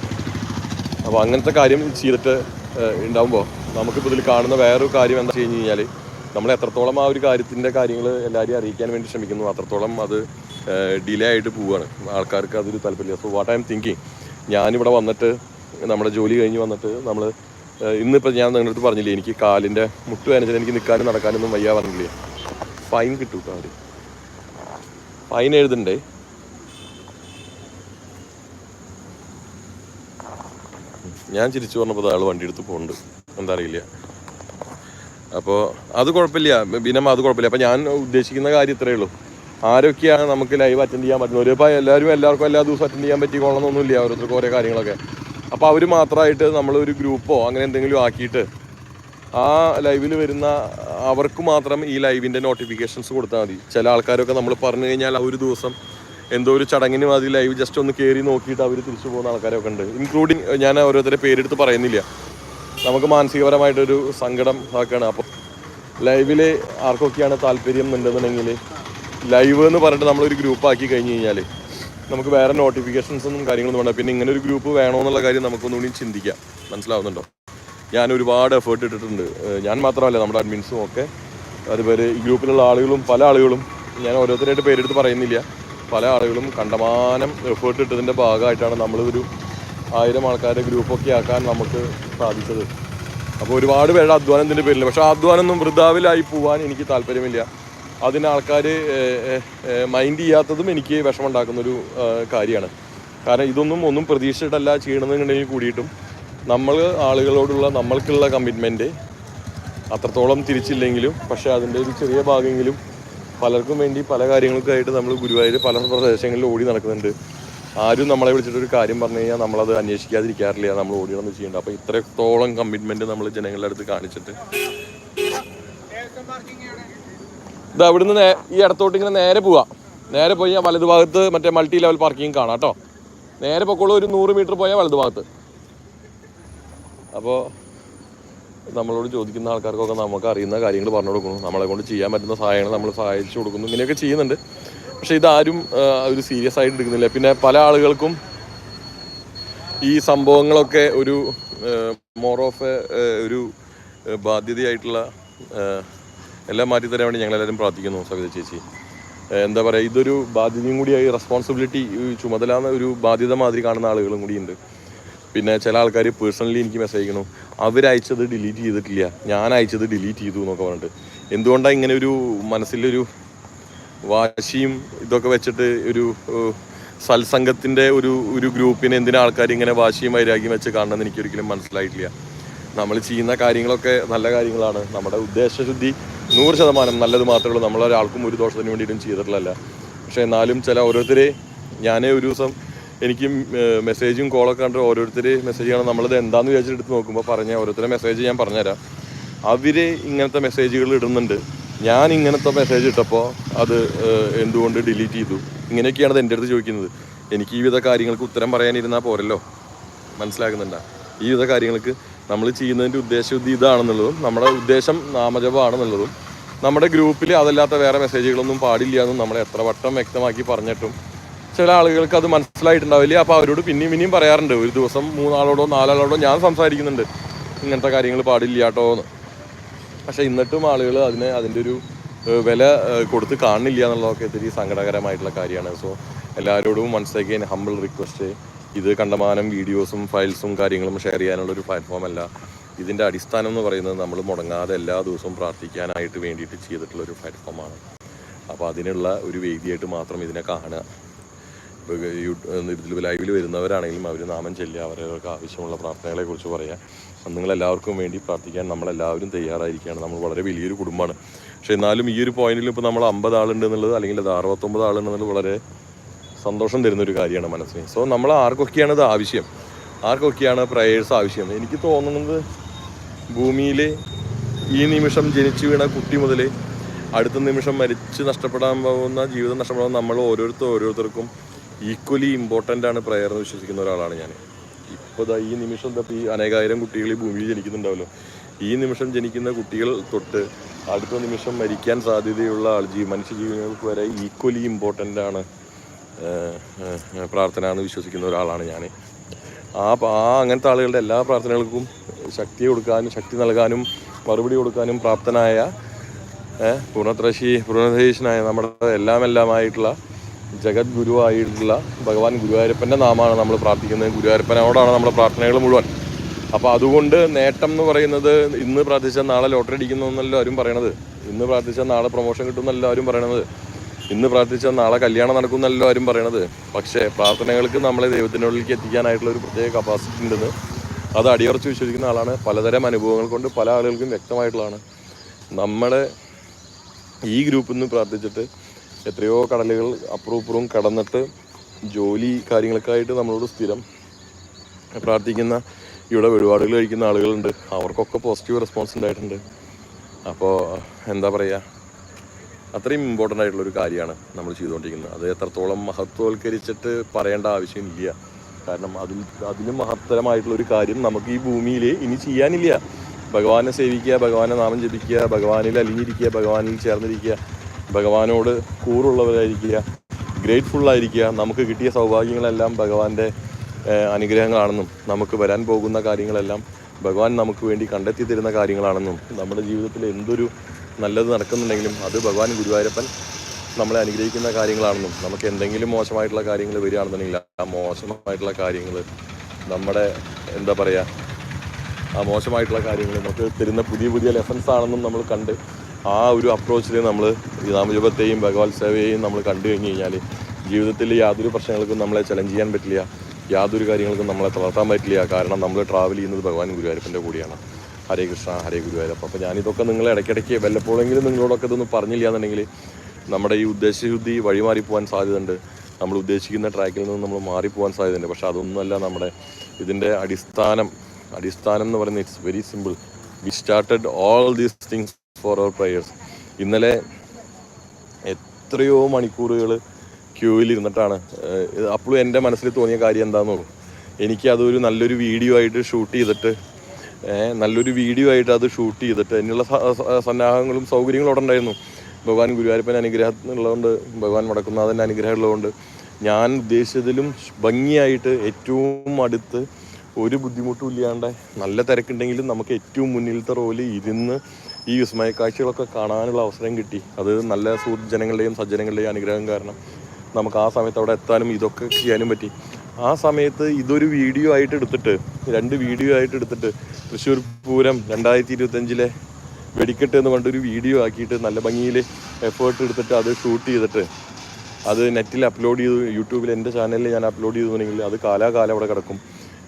അപ്പോൾ അങ്ങനത്തെ കാര്യം ചെയ്തിട്ട് ഉണ്ടാകുമ്പോൾ നമുക്കിപ്പോൾ ഇതിൽ കാണുന്ന വേറൊരു കാര്യം എന്താ വെച്ച് കഴിഞ്ഞാൽ നമ്മൾ എത്രത്തോളം ആ ഒരു കാര്യത്തിന്റെ കാര്യങ്ങൾ എല്ലാവരെയും അറിയിക്കാൻ വേണ്ടി ശ്രമിക്കുന്നു അത്രത്തോളം അത് ഡിലേ ആയിട്ട് പോവുകയാണ് ആൾക്കാർക്ക് അതൊരു താല്പര്യമില്ല. So what I'm thinking ഞാനിവിടെ വന്നിട്ട് നമ്മുടെ ജോലി കഴിഞ്ഞ് വന്നിട്ട് നമ്മൾ ഇന്നിപ്പോൾ ഞാൻ നിങ്ങളുടെ അടുത്ത് പറഞ്ഞില്ലേ എനിക്ക് കാലിന്റെ മുട്ട് വേദനിച്ചാൽ എനിക്ക് നിൽക്കാനും നടക്കാനൊന്നും വയ്യ പറഞ്ഞില്ലേ. ഫൈൻ കിട്ടും കേട്ടോ അവർ ഫൈൻ എഴുതണ്ടേ? ഞാൻ ചിരിച്ചു പറഞ്ഞപ്പോൾ അയാൾ വണ്ടി എടുത്ത് പോകുന്നുണ്ട് എന്താ അറിയില്ല അപ്പോൾ അത് കുഴപ്പമില്ല. ബിനം അത് കുഴപ്പമില്ല. അപ്പോൾ ഞാൻ ഉദ്ദേശിക്കുന്ന കാര്യം ഇത്രയേ ഉള്ളൂ. ആരൊക്കെയാണ് നമുക്ക് ലൈവ് അറ്റൻഡ് ചെയ്യാൻ പറ്റുന്നത്? ഇപ്പോൾ എല്ലാവരും എല്ലാവർക്കും എല്ലാ ദിവസവും അറ്റൻഡ് ചെയ്യാൻ പറ്റിക്കോളണമെന്നൊന്നുമില്ല ഓരോരുത്തർക്കും ഓരോ കാര്യങ്ങളൊക്കെ. അപ്പോൾ അവർ മാത്രമായിട്ട് നമ്മളൊരു ഗ്രൂപ്പോ അങ്ങനെ എന്തെങ്കിലും ആക്കിയിട്ട് ആ ലൈവിൽ വരുന്ന അവർക്ക് മാത്രം ഈ ലൈവിന്റെ നോട്ടിഫിക്കേഷൻസ് കൊടുത്താൽ മതി. ചില ആൾക്കാരൊക്കെ നമ്മൾ പറഞ്ഞു കഴിഞ്ഞാൽ ആ ഒരു ദിവസം എന്തോ ഒരു ചടങ്ങിന് മതി ലൈവ് ജസ്റ്റ് ഒന്ന് കയറി നോക്കിയിട്ട് അവർ തിരിച്ചു പോകുന്ന ആൾക്കാരൊക്കെ ഉണ്ട്. ഇൻക്ലൂഡിങ് ഞാൻ ഓരോരുത്തരെ പേരെടുത്ത് പറയുന്നില്ല. നമുക്ക് മാനസികപരമായിട്ടൊരു സങ്കടം ആക്കുകയാണ് അപ്പോൾ ലൈവിൽ ആർക്കൊക്കെയാണ് താല്പര്യം എന്നുണ്ടെന്നുണ്ടെങ്കിൽ ലൈവ് എന്ന് പറഞ്ഞിട്ട് നമ്മളൊരു ഗ്രൂപ്പ് ആക്കി കഴിഞ്ഞ് കഴിഞ്ഞാൽ നമുക്ക് വേറെ നോട്ടിഫിക്കേഷൻസ് ഒന്നും കാര്യങ്ങളൊന്നും വേണ്ട. പിന്നെ ഇങ്ങനെ ഒരു ഗ്രൂപ്പ് വേണമെന്നുള്ള കാര്യം നമുക്കൊന്നുകൂടി ചിന്തിക്കാം. മനസ്സിലാവുന്നുണ്ടോ? ഞാൻ ഒരുപാട് എഫേർട്ട് ഇട്ടിട്ടുണ്ട്. ഞാൻ മാത്രമല്ല നമ്മുടെ അഡ്മിൻസും ഒക്കെ. അതുപോലെ ഈ ഗ്രൂപ്പിലുള്ള ആളുകളും പല ആളുകളും ഞാൻ ഓരോരുത്തരായിട്ട് പേരെടുത്ത് പറയുന്നില്ല. പല ആളുകളും കണ്ടമാനം എഫേർട്ട് ഇട്ടതിന്റെ ഭാഗമായിട്ടാണ് നമ്മളൊരു ആയിരം ആൾക്കാരെ ഗ്രൂപ്പൊക്കെ ആക്കാൻ നമുക്ക് സാധിച്ചത്. അപ്പോൾ ഒരുപാട് പേരുടെ അധ്വാനത്തിന്റെ പേരിൽ പക്ഷേ ആ അധ്വാനമൊന്നും വൃദ്ധാവിലായി പോവാൻ എനിക്ക് താല്പര്യമില്ല. അതിന് ആൾക്കാർ മൈൻഡ് ചെയ്യാത്തതും എനിക്ക് വിഷമമുണ്ടാക്കുന്നൊരു കാര്യമാണ്. കാരണം ഇതൊന്നും ഒന്നും പ്രതീക്ഷിച്ചിട്ടല്ല ചെയ്യണമെന്നുണ്ടെങ്കിൽ കൂടിയിട്ടും നമ്മൾ ആളുകളോടുള്ള നമ്മൾക്കുള്ള കമ്മിറ്റ്മെന്റ് അത്രത്തോളം തിരിച്ചില്ലെങ്കിലും പക്ഷേ അതിന്റെ ഒരു ചെറിയ ഭാഗമെങ്കിലും പലർക്കും വേണ്ടി പല കാര്യങ്ങൾക്കായിട്ട് നമ്മൾ ഗുരുവായൂർ പല പ്രദേശങ്ങളിൽ ഓടി നടക്കുന്നുണ്ട്. ആരും നമ്മളെ വിളിച്ചിട്ട് ഒരു കാര്യം പറഞ്ഞു കഴിഞ്ഞാൽ നമ്മളത് അന്വേഷിക്കാതിരിക്കാറില്ല നമ്മൾ ഓടി നടന്ന് ചെയ്യേണ്ട. അപ്പോൾ ഇത്രത്തോളം കമ്മിറ്റ്മെന്റ് നമ്മൾ ജനങ്ങളുടെ അടുത്ത് കാണിച്ചിട്ട്. ഇത് അവിടുന്ന് ഈ ഇടത്തോട്ട് ഇങ്ങനെ നേരെ പോവാ. നേരെ പോയി ആ വലതുഭാഗത്ത് മറ്റേ മൾട്ടി ലെവൽ പാർക്കിംഗ് കാണാം കേട്ടോ. നേരെ പൊക്കോളൂ ഒരു നൂറ് മീറ്റർ പോയാൽ വലതുഭാഗത്ത്. അപ്പോൾ നമ്മളോട് ചോദിക്കുന്ന ആൾക്കാർക്കൊക്കെ നമുക്ക് അറിയുന്ന കാര്യങ്ങൾ പറഞ്ഞു കൊടുക്കുന്നു. നമ്മളെ കൊണ്ട് ചെയ്യാൻ പറ്റുന്ന സഹായങ്ങൾ നമ്മൾ സഹായിച്ചു കൊടുക്കുന്നു. ഇങ്ങനെയൊക്കെ ചെയ്യുന്നുണ്ട്. പക്ഷെ ഇതാരും ഒരു സീരിയസ് ആയിട്ട് എടുക്കുന്നില്ല. പിന്നെ പല ആളുകൾക്കും ഈ സംഭവങ്ങളൊക്കെ ഒരു മോർ ഓഫ് ഒരു ബാധ്യതയായിട്ടുള്ള എല്ലാം മാറ്റി തരാൻ വേണ്ടി ഞങ്ങളെല്ലാവരും പ്രാർത്ഥിക്കുന്നു സവിത ചേച്ചി. എന്താ പറയുക ഇതൊരു ബാധ്യതയും കൂടിയായി റെസ്പോൺസിബിലിറ്റി ചുമതല എന്ന ഒരു ബാധ്യത മാതിരി കാണുന്ന ആളുകളും കൂടിയുണ്ട് പിന്നെ ചില ആൾക്കാർ പേഴ്സണലി എനിക്ക് മെസ്സേജ് അയക്കണം അവരയച്ചത് ഡിലീറ്റ് ചെയ്തിട്ടില്ല ഞാൻ അയച്ചത് ഡിലീറ്റ് ചെയ്തു എന്നൊക്കെ പറഞ്ഞിട്ട്. എന്തുകൊണ്ടാണ് ഇങ്ങനെ ഒരു മനസ്സിലൊരു വാശിയും ഇതൊക്കെ വെച്ചിട്ട് ഒരു സത്സംഗത്തിന്റെ ഒരു ഒരു ഗ്രൂപ്പിനെ എന്തിനാ ആൾക്കാർ ഇങ്ങനെ വാശിയും വൈരാഗ്യം വെച്ച് കാണണമെന്ന് എനിക്കൊരിക്കലും മനസ്സിലായിട്ടില്ല. നമ്മൾ ചെയ്യുന്ന കാര്യങ്ങളൊക്കെ നല്ല കാര്യങ്ങളാണ്. നമ്മുടെ ഉദ്ദേശശുദ്ധി നൂറ് ശതമാനം നല്ലത് മാത്രമേ ഉള്ളൂ. നമ്മളൊരാൾക്കും ഒരു ദോഷത്തിന് വേണ്ടിയിട്ടും ചെയ്തിട്ടുള്ളതല്ല. പക്ഷേ എന്നാലും ചില ഓരോരുത്തരെ ഞാൻ ഒരു ദിവസം എനിക്ക് മെസ്സേജും കോളൊക്കെ കണ്ട് ഓരോരുത്തർ മെസ്സേജ് ചെയ്യണം നമ്മളത് എന്താണെന്ന് വിചാരിച്ചിട്ട് എടുത്ത് നോക്കുമ്പോൾ പറഞ്ഞ ഓരോരുത്തരുടെ മെസ്സേജ് ഞാൻ പറഞ്ഞുതരാം. അവർ ഇങ്ങനത്തെ മെസ്സേജുകൾ ഇടുന്നുണ്ട്. ഞാൻ ഇങ്ങനത്തെ മെസ്സേജ് ഇട്ടപ്പോൾ അത് എന്തുകൊണ്ട് ഡിലീറ്റ് ചെയ്തു? ഇങ്ങനെയൊക്കെയാണ് അത് എന്റെ അടുത്ത് ചോദിക്കുന്നത്. എനിക്ക് ഈ വിധ കാര്യങ്ങൾക്ക് ഉത്തരം പറയാനിരുന്നാൽ പോരല്ലോ? മനസ്സിലാക്കുന്നുണ്ടോ ഈ വിധ കാര്യങ്ങൾക്ക് നമ്മൾ ചെയ്യുന്നതിന്റെ ഉദ്ദേശശുദ്ധി ഇതാണെന്നുള്ളതും നമ്മുടെ ഉദ്ദേശം നാമജപമാണെന്നുള്ളതും നമ്മുടെ ഗ്രൂപ്പിൽ അതല്ലാത്ത വേറെ മെസ്സേജുകളൊന്നും പാടില്ല എന്നും നമ്മൾ എത്ര വട്ടം വ്യക്തമാക്കി പറഞ്ഞിട്ടും ചില ആളുകൾക്ക് അത് മനസ്സിലായിട്ടുണ്ടാവില്ല. അപ്പോൾ അവരോട് പിന്നെയും പിന്നെയും പറയാറുണ്ട് ഒരു ദിവസം മൂന്നാളോടോ നാലാളോടോ ഞാൻ സംസാരിക്കുന്നുണ്ട് ഇങ്ങനത്തെ കാര്യങ്ങൾ പാടില്ല കേട്ടോ എന്ന്. പക്ഷേ എന്നിട്ടും ആളുകൾ അതിനെ അതിന്റെ ഒരു വില കൊടുത്ത് കാണുന്നില്ല എന്നുള്ളതൊക്കെ ഇത്തിരി സങ്കടകരമായിട്ടുള്ള കാര്യമാണ്. സോ എല്ലാവരോടും മനസ്സിലാക്കിയ ഹമ്പിൾ റിക്വസ്റ്റ് ഇത് കണ്ടമാനം വീഡിയോസും ഫയൽസും കാര്യങ്ങളും ഷെയർ ചെയ്യാനുള്ള ഒരു പ്ലാറ്റ്ഫോം അല്ല. ഇതിന്റെ അടിസ്ഥാനം എന്ന് പറയുന്നത് നമ്മൾ മുടങ്ങാതെ എല്ലാ ദിവസവും പ്രാർത്ഥിക്കാനായിട്ട് വേണ്ടിയിട്ട് ചെയ്തിട്ടുള്ള ഒരു പ്ലാറ്റ്ഫോമാണ് അപ്പോൾ അതിനുള്ള ഒരു വേദിയായിട്ട് മാത്രം ഇതിനെ കാണുക. ഇതിൽ ലൈവിൽ വരുന്നവരാണെങ്കിലും അവർ നാമം ചെല്ലുക അവരവർക്ക് ആവശ്യമുള്ള പ്രാർത്ഥനകളെക്കുറിച്ച് പറയാം. നിങ്ങളെല്ലാവർക്കും വേണ്ടി പ്രാർത്ഥിക്കാൻ നമ്മളെല്ലാവരും തയ്യാറായിരിക്കുകയാണ്. നമ്മൾ വളരെ വലിയൊരു കുടുംബമാണ്. പക്ഷേ എന്നാലും ഈ ഒരു പോയിന്റിൽ ഇപ്പോൾ നമ്മൾ അമ്പത് ആളുണ്ട് എന്നുള്ളത് അല്ലെങ്കിൽ അത് അറുപത്തൊമ്പത് ആളുണ്ടെന്നുള്ളത് വളരെ സന്തോഷം തരുന്ന ഒരു കാര്യമാണ് മനസ്സിന്. സോ നമ്മൾ ആർക്കൊക്കെയാണ് ഇത് ആവശ്യം? ആർക്കൊക്കെയാണ് പ്രയേഴ്സ് ആവശ്യം? എനിക്ക് തോന്നുന്നത് ഭൂമിയിൽ ഈ നിമിഷം ജനിച്ചു വീണ കുട്ടി മുതൽ അടുത്ത നിമിഷം മരിച്ച് നഷ്ടപ്പെടാൻ പോകുന്ന ജീവിതം നഷ്ടപ്പെടാൻ നമ്മൾ ഓരോരുത്തർ ഓരോരുത്തർക്കും ഈക്വലി ഇമ്പോർട്ടന്റ് ആണ് പ്രയർ എന്ന് വിശ്വസിക്കുന്ന ഒരാളാണ് ഞാൻ ഇപ്പോൾ ഈ നിമിഷം ഈ അനേകായിരം കുട്ടികൾ ഈ ഭൂമിയിൽ ജനിക്കുന്നുണ്ടാവല്ലോ. ഈ നിമിഷം ജനിക്കുന്ന കുട്ടികൾ തൊട്ട് അടുത്ത നിമിഷം മരിക്കാൻ സാധ്യതയുള്ള ആൾ ജീ മനുഷ്യജീവികൾക്ക് വരെ ഈക്വലി ഇമ്പോർട്ടന്റ് ആണ് പ്രാർത്ഥന എന്ന് വിശ്വസിക്കുന്ന ഒരാളാണ് ഞാൻ. ആ ആ അങ്ങനത്തെ ആളുകളുടെ എല്ലാ പ്രാർത്ഥനകൾക്കും ശക്തി കൊടുക്കാനും ശക്തി നൽകാനും മറുപടി കൊടുക്കാനും പ്രാപ്തനായ പൂർണത്രശി പൂർണധീശനായ നമ്മുടെ എല്ലാം എല്ലാമായിട്ടുള്ള ജഗത് ഗുരുവായിട്ടുള്ള ഭഗവാൻ ഗുരുവായൂരപ്പന്റെ നാമമാണ് നമ്മൾ പ്രാർത്ഥിക്കുന്നത്. ഗുരുവായൂരപ്പനോടാണ് നമ്മുടെ പ്രാർത്ഥനകൾ മുഴുവൻ. അപ്പോൾ അതുകൊണ്ട് നേട്ടം എന്ന് പറയുന്നത് ഇന്ന് പ്രാർത്ഥിച്ചാൽ നാളെ ലോട്ടറി അടിക്കുന്നു എന്നല്ല ആരും പറയണത്. ഇന്ന് പ്രാർത്ഥിച്ചാൽ നാളെ പ്രൊമോഷൻ കിട്ടുമെന്നല്ലോ ആരും പറയണത്. ഇന്ന് പ്രാർത്ഥിച്ചാൽ നാളെ കല്യാണം നടക്കുമെന്നല്ല ആരും പറയണത്. പക്ഷേ പ്രാർത്ഥനകൾക്ക് നമ്മളെ ദൈവത്തിനുള്ളിലേക്ക് എത്തിക്കാനായിട്ടുള്ള ഒരു പ്രത്യേക കപ്പാസിറ്റി ഉണ്ടെന്ന് അത് അടിയുറച്ച് വിശ്വസിക്കുന്ന ആളാണ്. പലതരം അനുഭവങ്ങൾ കൊണ്ട് പല ആളുകൾക്കും വ്യക്തമായിട്ടുള്ളതാണ്. നമ്മളെ ഈ ഗ്രൂപ്പിൽ നിന്ന് പ്രാർത്ഥിച്ചിട്ട് എത്രയോ കടലുകൾ അപ്പുറവും കടന്നിട്ട് ജോലി കാര്യങ്ങൾക്കായിട്ട് നമ്മളോട് സ്ഥിരം പ്രാർത്ഥിക്കുന്ന ഇവിടെ വെളിപാടുകൾ കഴിക്കുന്ന ആളുകളുണ്ട്. അവർക്കൊക്കെ പോസിറ്റീവ് റെസ്പോൺസ് ഉണ്ടായിട്ടുണ്ട്. അപ്പോൾ എന്താ പറയുക അത്രയും ഇമ്പോർട്ടന്റ് ആയിട്ടുള്ള ഒരു കാര്യമാണ് നമ്മൾ ചെയ്തുകൊണ്ടിരിക്കുന്നത്. അത് എത്രത്തോളം മഹത്വവൽക്കരിച്ചിട്ട് പറയേണ്ട ആവശ്യമില്ല. കാരണം അതിൽ അതിലും മഹത്തരമായിട്ടുള്ള ഒരു കാര്യം നമുക്ക് ഈ ഭൂമിയിൽ ഇനി ചെയ്യാനില്ല. ഭഗവാനെ സേവിക്കുക ഭഗവാനെ നാമം ജപിക്കുക ഭഗവാനിൽ അലിഞ്ഞിരിക്കുക ഭഗവാനിൽ ചേർന്നിരിക്കുക ഭഗവാനോട് കൂറുള്ളവരായിരിക്കുക ഗ്രേറ്റ്ഫുൾ ആയിരിക്കുക. നമുക്ക് കിട്ടിയ സൗഭാഗ്യങ്ങളെല്ലാം ഭഗവാന്റെ അനുഗ്രഹങ്ങളാണെന്നും നമുക്ക് വരാൻ പോകുന്ന കാര്യങ്ങളെല്ലാം ഭഗവാൻ നമുക്ക് വേണ്ടി കണ്ടെത്തി തരുന്ന കാര്യങ്ങളാണെന്നും നമ്മുടെ ജീവിതത്തിൽ എന്തൊരു നല്ലത് നടക്കുന്നുണ്ടെങ്കിലും അത് ഭഗവാൻ ഗുരുവായൂരപ്പൻ നമ്മളെ അനുഗ്രഹിക്കുന്ന കാര്യങ്ങളാണെന്നും നമുക്ക് എന്തെങ്കിലും മോശമായിട്ടുള്ള കാര്യങ്ങൾ വരികയാണെന്നുണ്ടെങ്കിൽ ആ മോശമായിട്ടുള്ള കാര്യങ്ങൾ നമ്മുടെ എന്താ പറയുക ആ മോശമായിട്ടുള്ള കാര്യങ്ങൾ നമുക്ക് തരുന്ന പുതിയ പുതിയ ലെസൺസ് ആണെന്നും നമ്മൾ കണ്ട് ആ ഒരു അപ്രോച്ചിൽ നമ്മൾ ഈ നാമജപത്തെയും ഭഗവത് സേവയെയും നമ്മൾ കണ്ടു കഴിഞ്ഞ് കഴിഞ്ഞാൽ ജീവിതത്തിൽ യാതൊരു പ്രശ്നങ്ങൾക്കും നമ്മളെ ചലഞ്ച് ചെയ്യാൻ പറ്റില്ല. യാതൊരു കാര്യങ്ങൾക്കും നമ്മളെ തളർത്താൻ പറ്റില്ല. കാരണം നമ്മൾ ട്രാവൽ ചെയ്യുന്നത് ഭഗവാൻ ഗുരുവായൂരപ്പന്റെ കൂടിയാണ്. ഹരേ കൃഷ്ണ ഹരേ ഗുരുവായൂരപ്പ. അപ്പോൾ ഞാനിതൊക്കെ നിങ്ങളെ ഇടയ്ക്കിടയ്ക്ക് വല്ലപ്പോഴെങ്കിലും നിങ്ങളോടൊക്കെ ഇതൊന്നും പറഞ്ഞില്ല എന്നുണ്ടെങ്കിൽ നമ്മുടെ ഈ ഉദ്ദേശശുദ്ധി വഴിമാറി പോകാൻ സാധ്യതയുണ്ട്. നമ്മൾ ഉദ്ദേശിക്കുന്ന ട്രാക്കിൽ നിന്ന് നമ്മൾ മാറിപ്പോകാൻ സാധ്യതയുണ്ട്. പക്ഷേ അതൊന്നുമല്ല നമ്മുടെ ഇതിന്റെ അടിസ്ഥാനം. അടിസ്ഥാനം എന്ന് പറയുന്നത് it's very simple we started all these things for our prayers ഇന്നലെ എത്രയോ മണിക്കൂറുകൾ ക്യൂവിൽ ഇരുന്നിട്ടാണ്. അപ്പോഴും എന്റെ മനസ്സിൽ തോന്നിയ കാര്യം എന്താണെന്നുള്ളൂ എനിക്ക് അതൊരു നല്ലൊരു വീഡിയോ ആയിട്ട് ഷൂട്ട് ചെയ്തിട്ട് നല്ലൊരു വീഡിയോ ആയിട്ട് അത് ഷൂട്ട് ചെയ്തിട്ട് അതിനുള്ള സന്നാഹങ്ങളും സൗകര്യങ്ങളും അവിടെ ഉണ്ടായിരുന്നു. ഭഗവാൻ ഗുരുവായൂരപ്പന്റെ അനുഗ്രഹം ഉള്ളതുകൊണ്ട് ഭഗവാൻ വടക്കുന്നാഥന്റെ അനുഗ്രഹം ഉള്ളതുകൊണ്ട് ഞാൻ ഉദ്ദേശിച്ചതിലും ഭംഗിയായിട്ട് ഏറ്റവും അടുത്ത് ഒരു ബുദ്ധിമുട്ടും ഇല്ലാണ്ട് നല്ല തിരക്കുണ്ടെങ്കിലും നമുക്ക് ഏറ്റവും മുന്നിലത്തെ റോൽ ഇരുന്ന് ഈ വിസ്മയ കാഴ്ചകളൊക്കെ കാണാനുള്ള അവസരം കിട്ടി. അത് നല്ല സുഹൃത്ത് ജനങ്ങളുടെയും സജ്ജനങ്ങളുടെയും അനുഗ്രഹം കാരണം നമുക്ക് ആ സമയത്ത് അവിടെ എത്താനും ഇതൊക്കെ ചെയ്യാനും പറ്റി. ആ സമയത്ത് ഇതൊരു വീഡിയോ ആയിട്ട് എടുത്തിട്ട് രണ്ട് വീഡിയോ ആയിട്ട് എടുത്തിട്ട് തൃശ്ശൂർ പൂരം രണ്ടായിരത്തി ഇരുപത്തഞ്ചിലെ വെടിക്കെട്ട് എന്ന് പറഞ്ഞൊരു വീഡിയോ ആക്കിയിട്ട് നല്ല ഭംഗിയിൽ എഫേർട്ട് എടുത്തിട്ട് അത് ഷൂട്ട് ചെയ്തിട്ട് അത് നെറ്റിൽ അപ്ലോഡ് ചെയ്തു. യൂട്യൂബിൽ എന്റെ ചാനലിൽ ഞാൻ അപ്ലോഡ് ചെയ്തിട്ടുണ്ടെങ്കിൽ അത് കാലാകാലം അവിടെ കിടക്കും.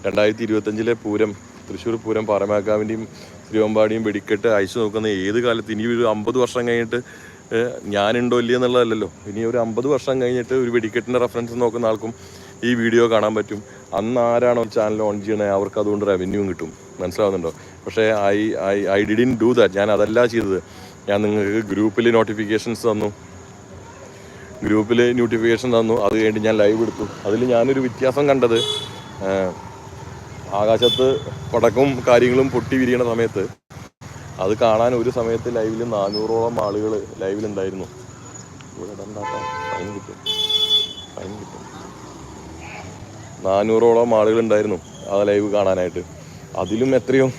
രണ്ടായിരത്തി ഇരുപത്തഞ്ചിലെ പൂരം തൃശ്ശൂർ പൂരം പാറമേക്കാവിന്റെയും തിരുവമ്പാടിയും വെടിക്കെട്ട് അയച്ചു നോക്കുന്ന ഏത് കാലത്ത്? ഇനി ഒരു അമ്പത് വർഷം കഴിഞ്ഞിട്ട് ഞാനുണ്ടോ ഇല്ലയെന്നുള്ളതല്ലോ എന്നുള്ളതല്ലല്ലോ. ഇനി ഒരു അമ്പത് വർഷം കഴിഞ്ഞിട്ട് ഒരു വെടിക്കെട്ടിന്റെ റെഫറൻസ് നോക്കുന്ന ആൾക്കും ഈ വീഡിയോ കാണാൻ പറ്റും. അന്ന് ആരാണോ ചാനൽ ഓൺ ചെയ്യണേ? അവർക്ക് അതുകൊണ്ട് റവന്യൂ കിട്ടും. മനസ്സിലാവുന്നുണ്ടോ? പക്ഷേ I I I didn't do that ഞാൻ അതല്ല ചെയ്തത്. ഞാൻ നിങ്ങൾക്ക് ഗ്രൂപ്പിൽ നോട്ടിഫിക്കേഷൻസ് തന്നു. ഗ്രൂപ്പിൽ നോട്ടിഫിക്കേഷൻ തന്നു. അത് കഴിഞ്ഞ് ഞാൻ ലൈവ് എടുത്തു. അതിൽ ഞാനൊരു വ്യത്യാസം കണ്ടത് ആകാശത്ത് പടക്കും കാര്യങ്ങളും പൊട്ടി വിരിയണ സമയത്ത് അത് കാണാൻ ഒരു സമയത്ത് ലൈവിൽ നാനൂറോളം ആളുകൾ ലൈവിലുണ്ടായിരുന്നു ഇവിടെ. ഫൈൻ കിട്ടും. ഫൈൻ കിട്ടും. നാനൂറോളം ആളുകൾ ഉണ്ടായിരുന്നു ആ ലൈവ് കാണാനായിട്ട്. അതിലും എത്രയും?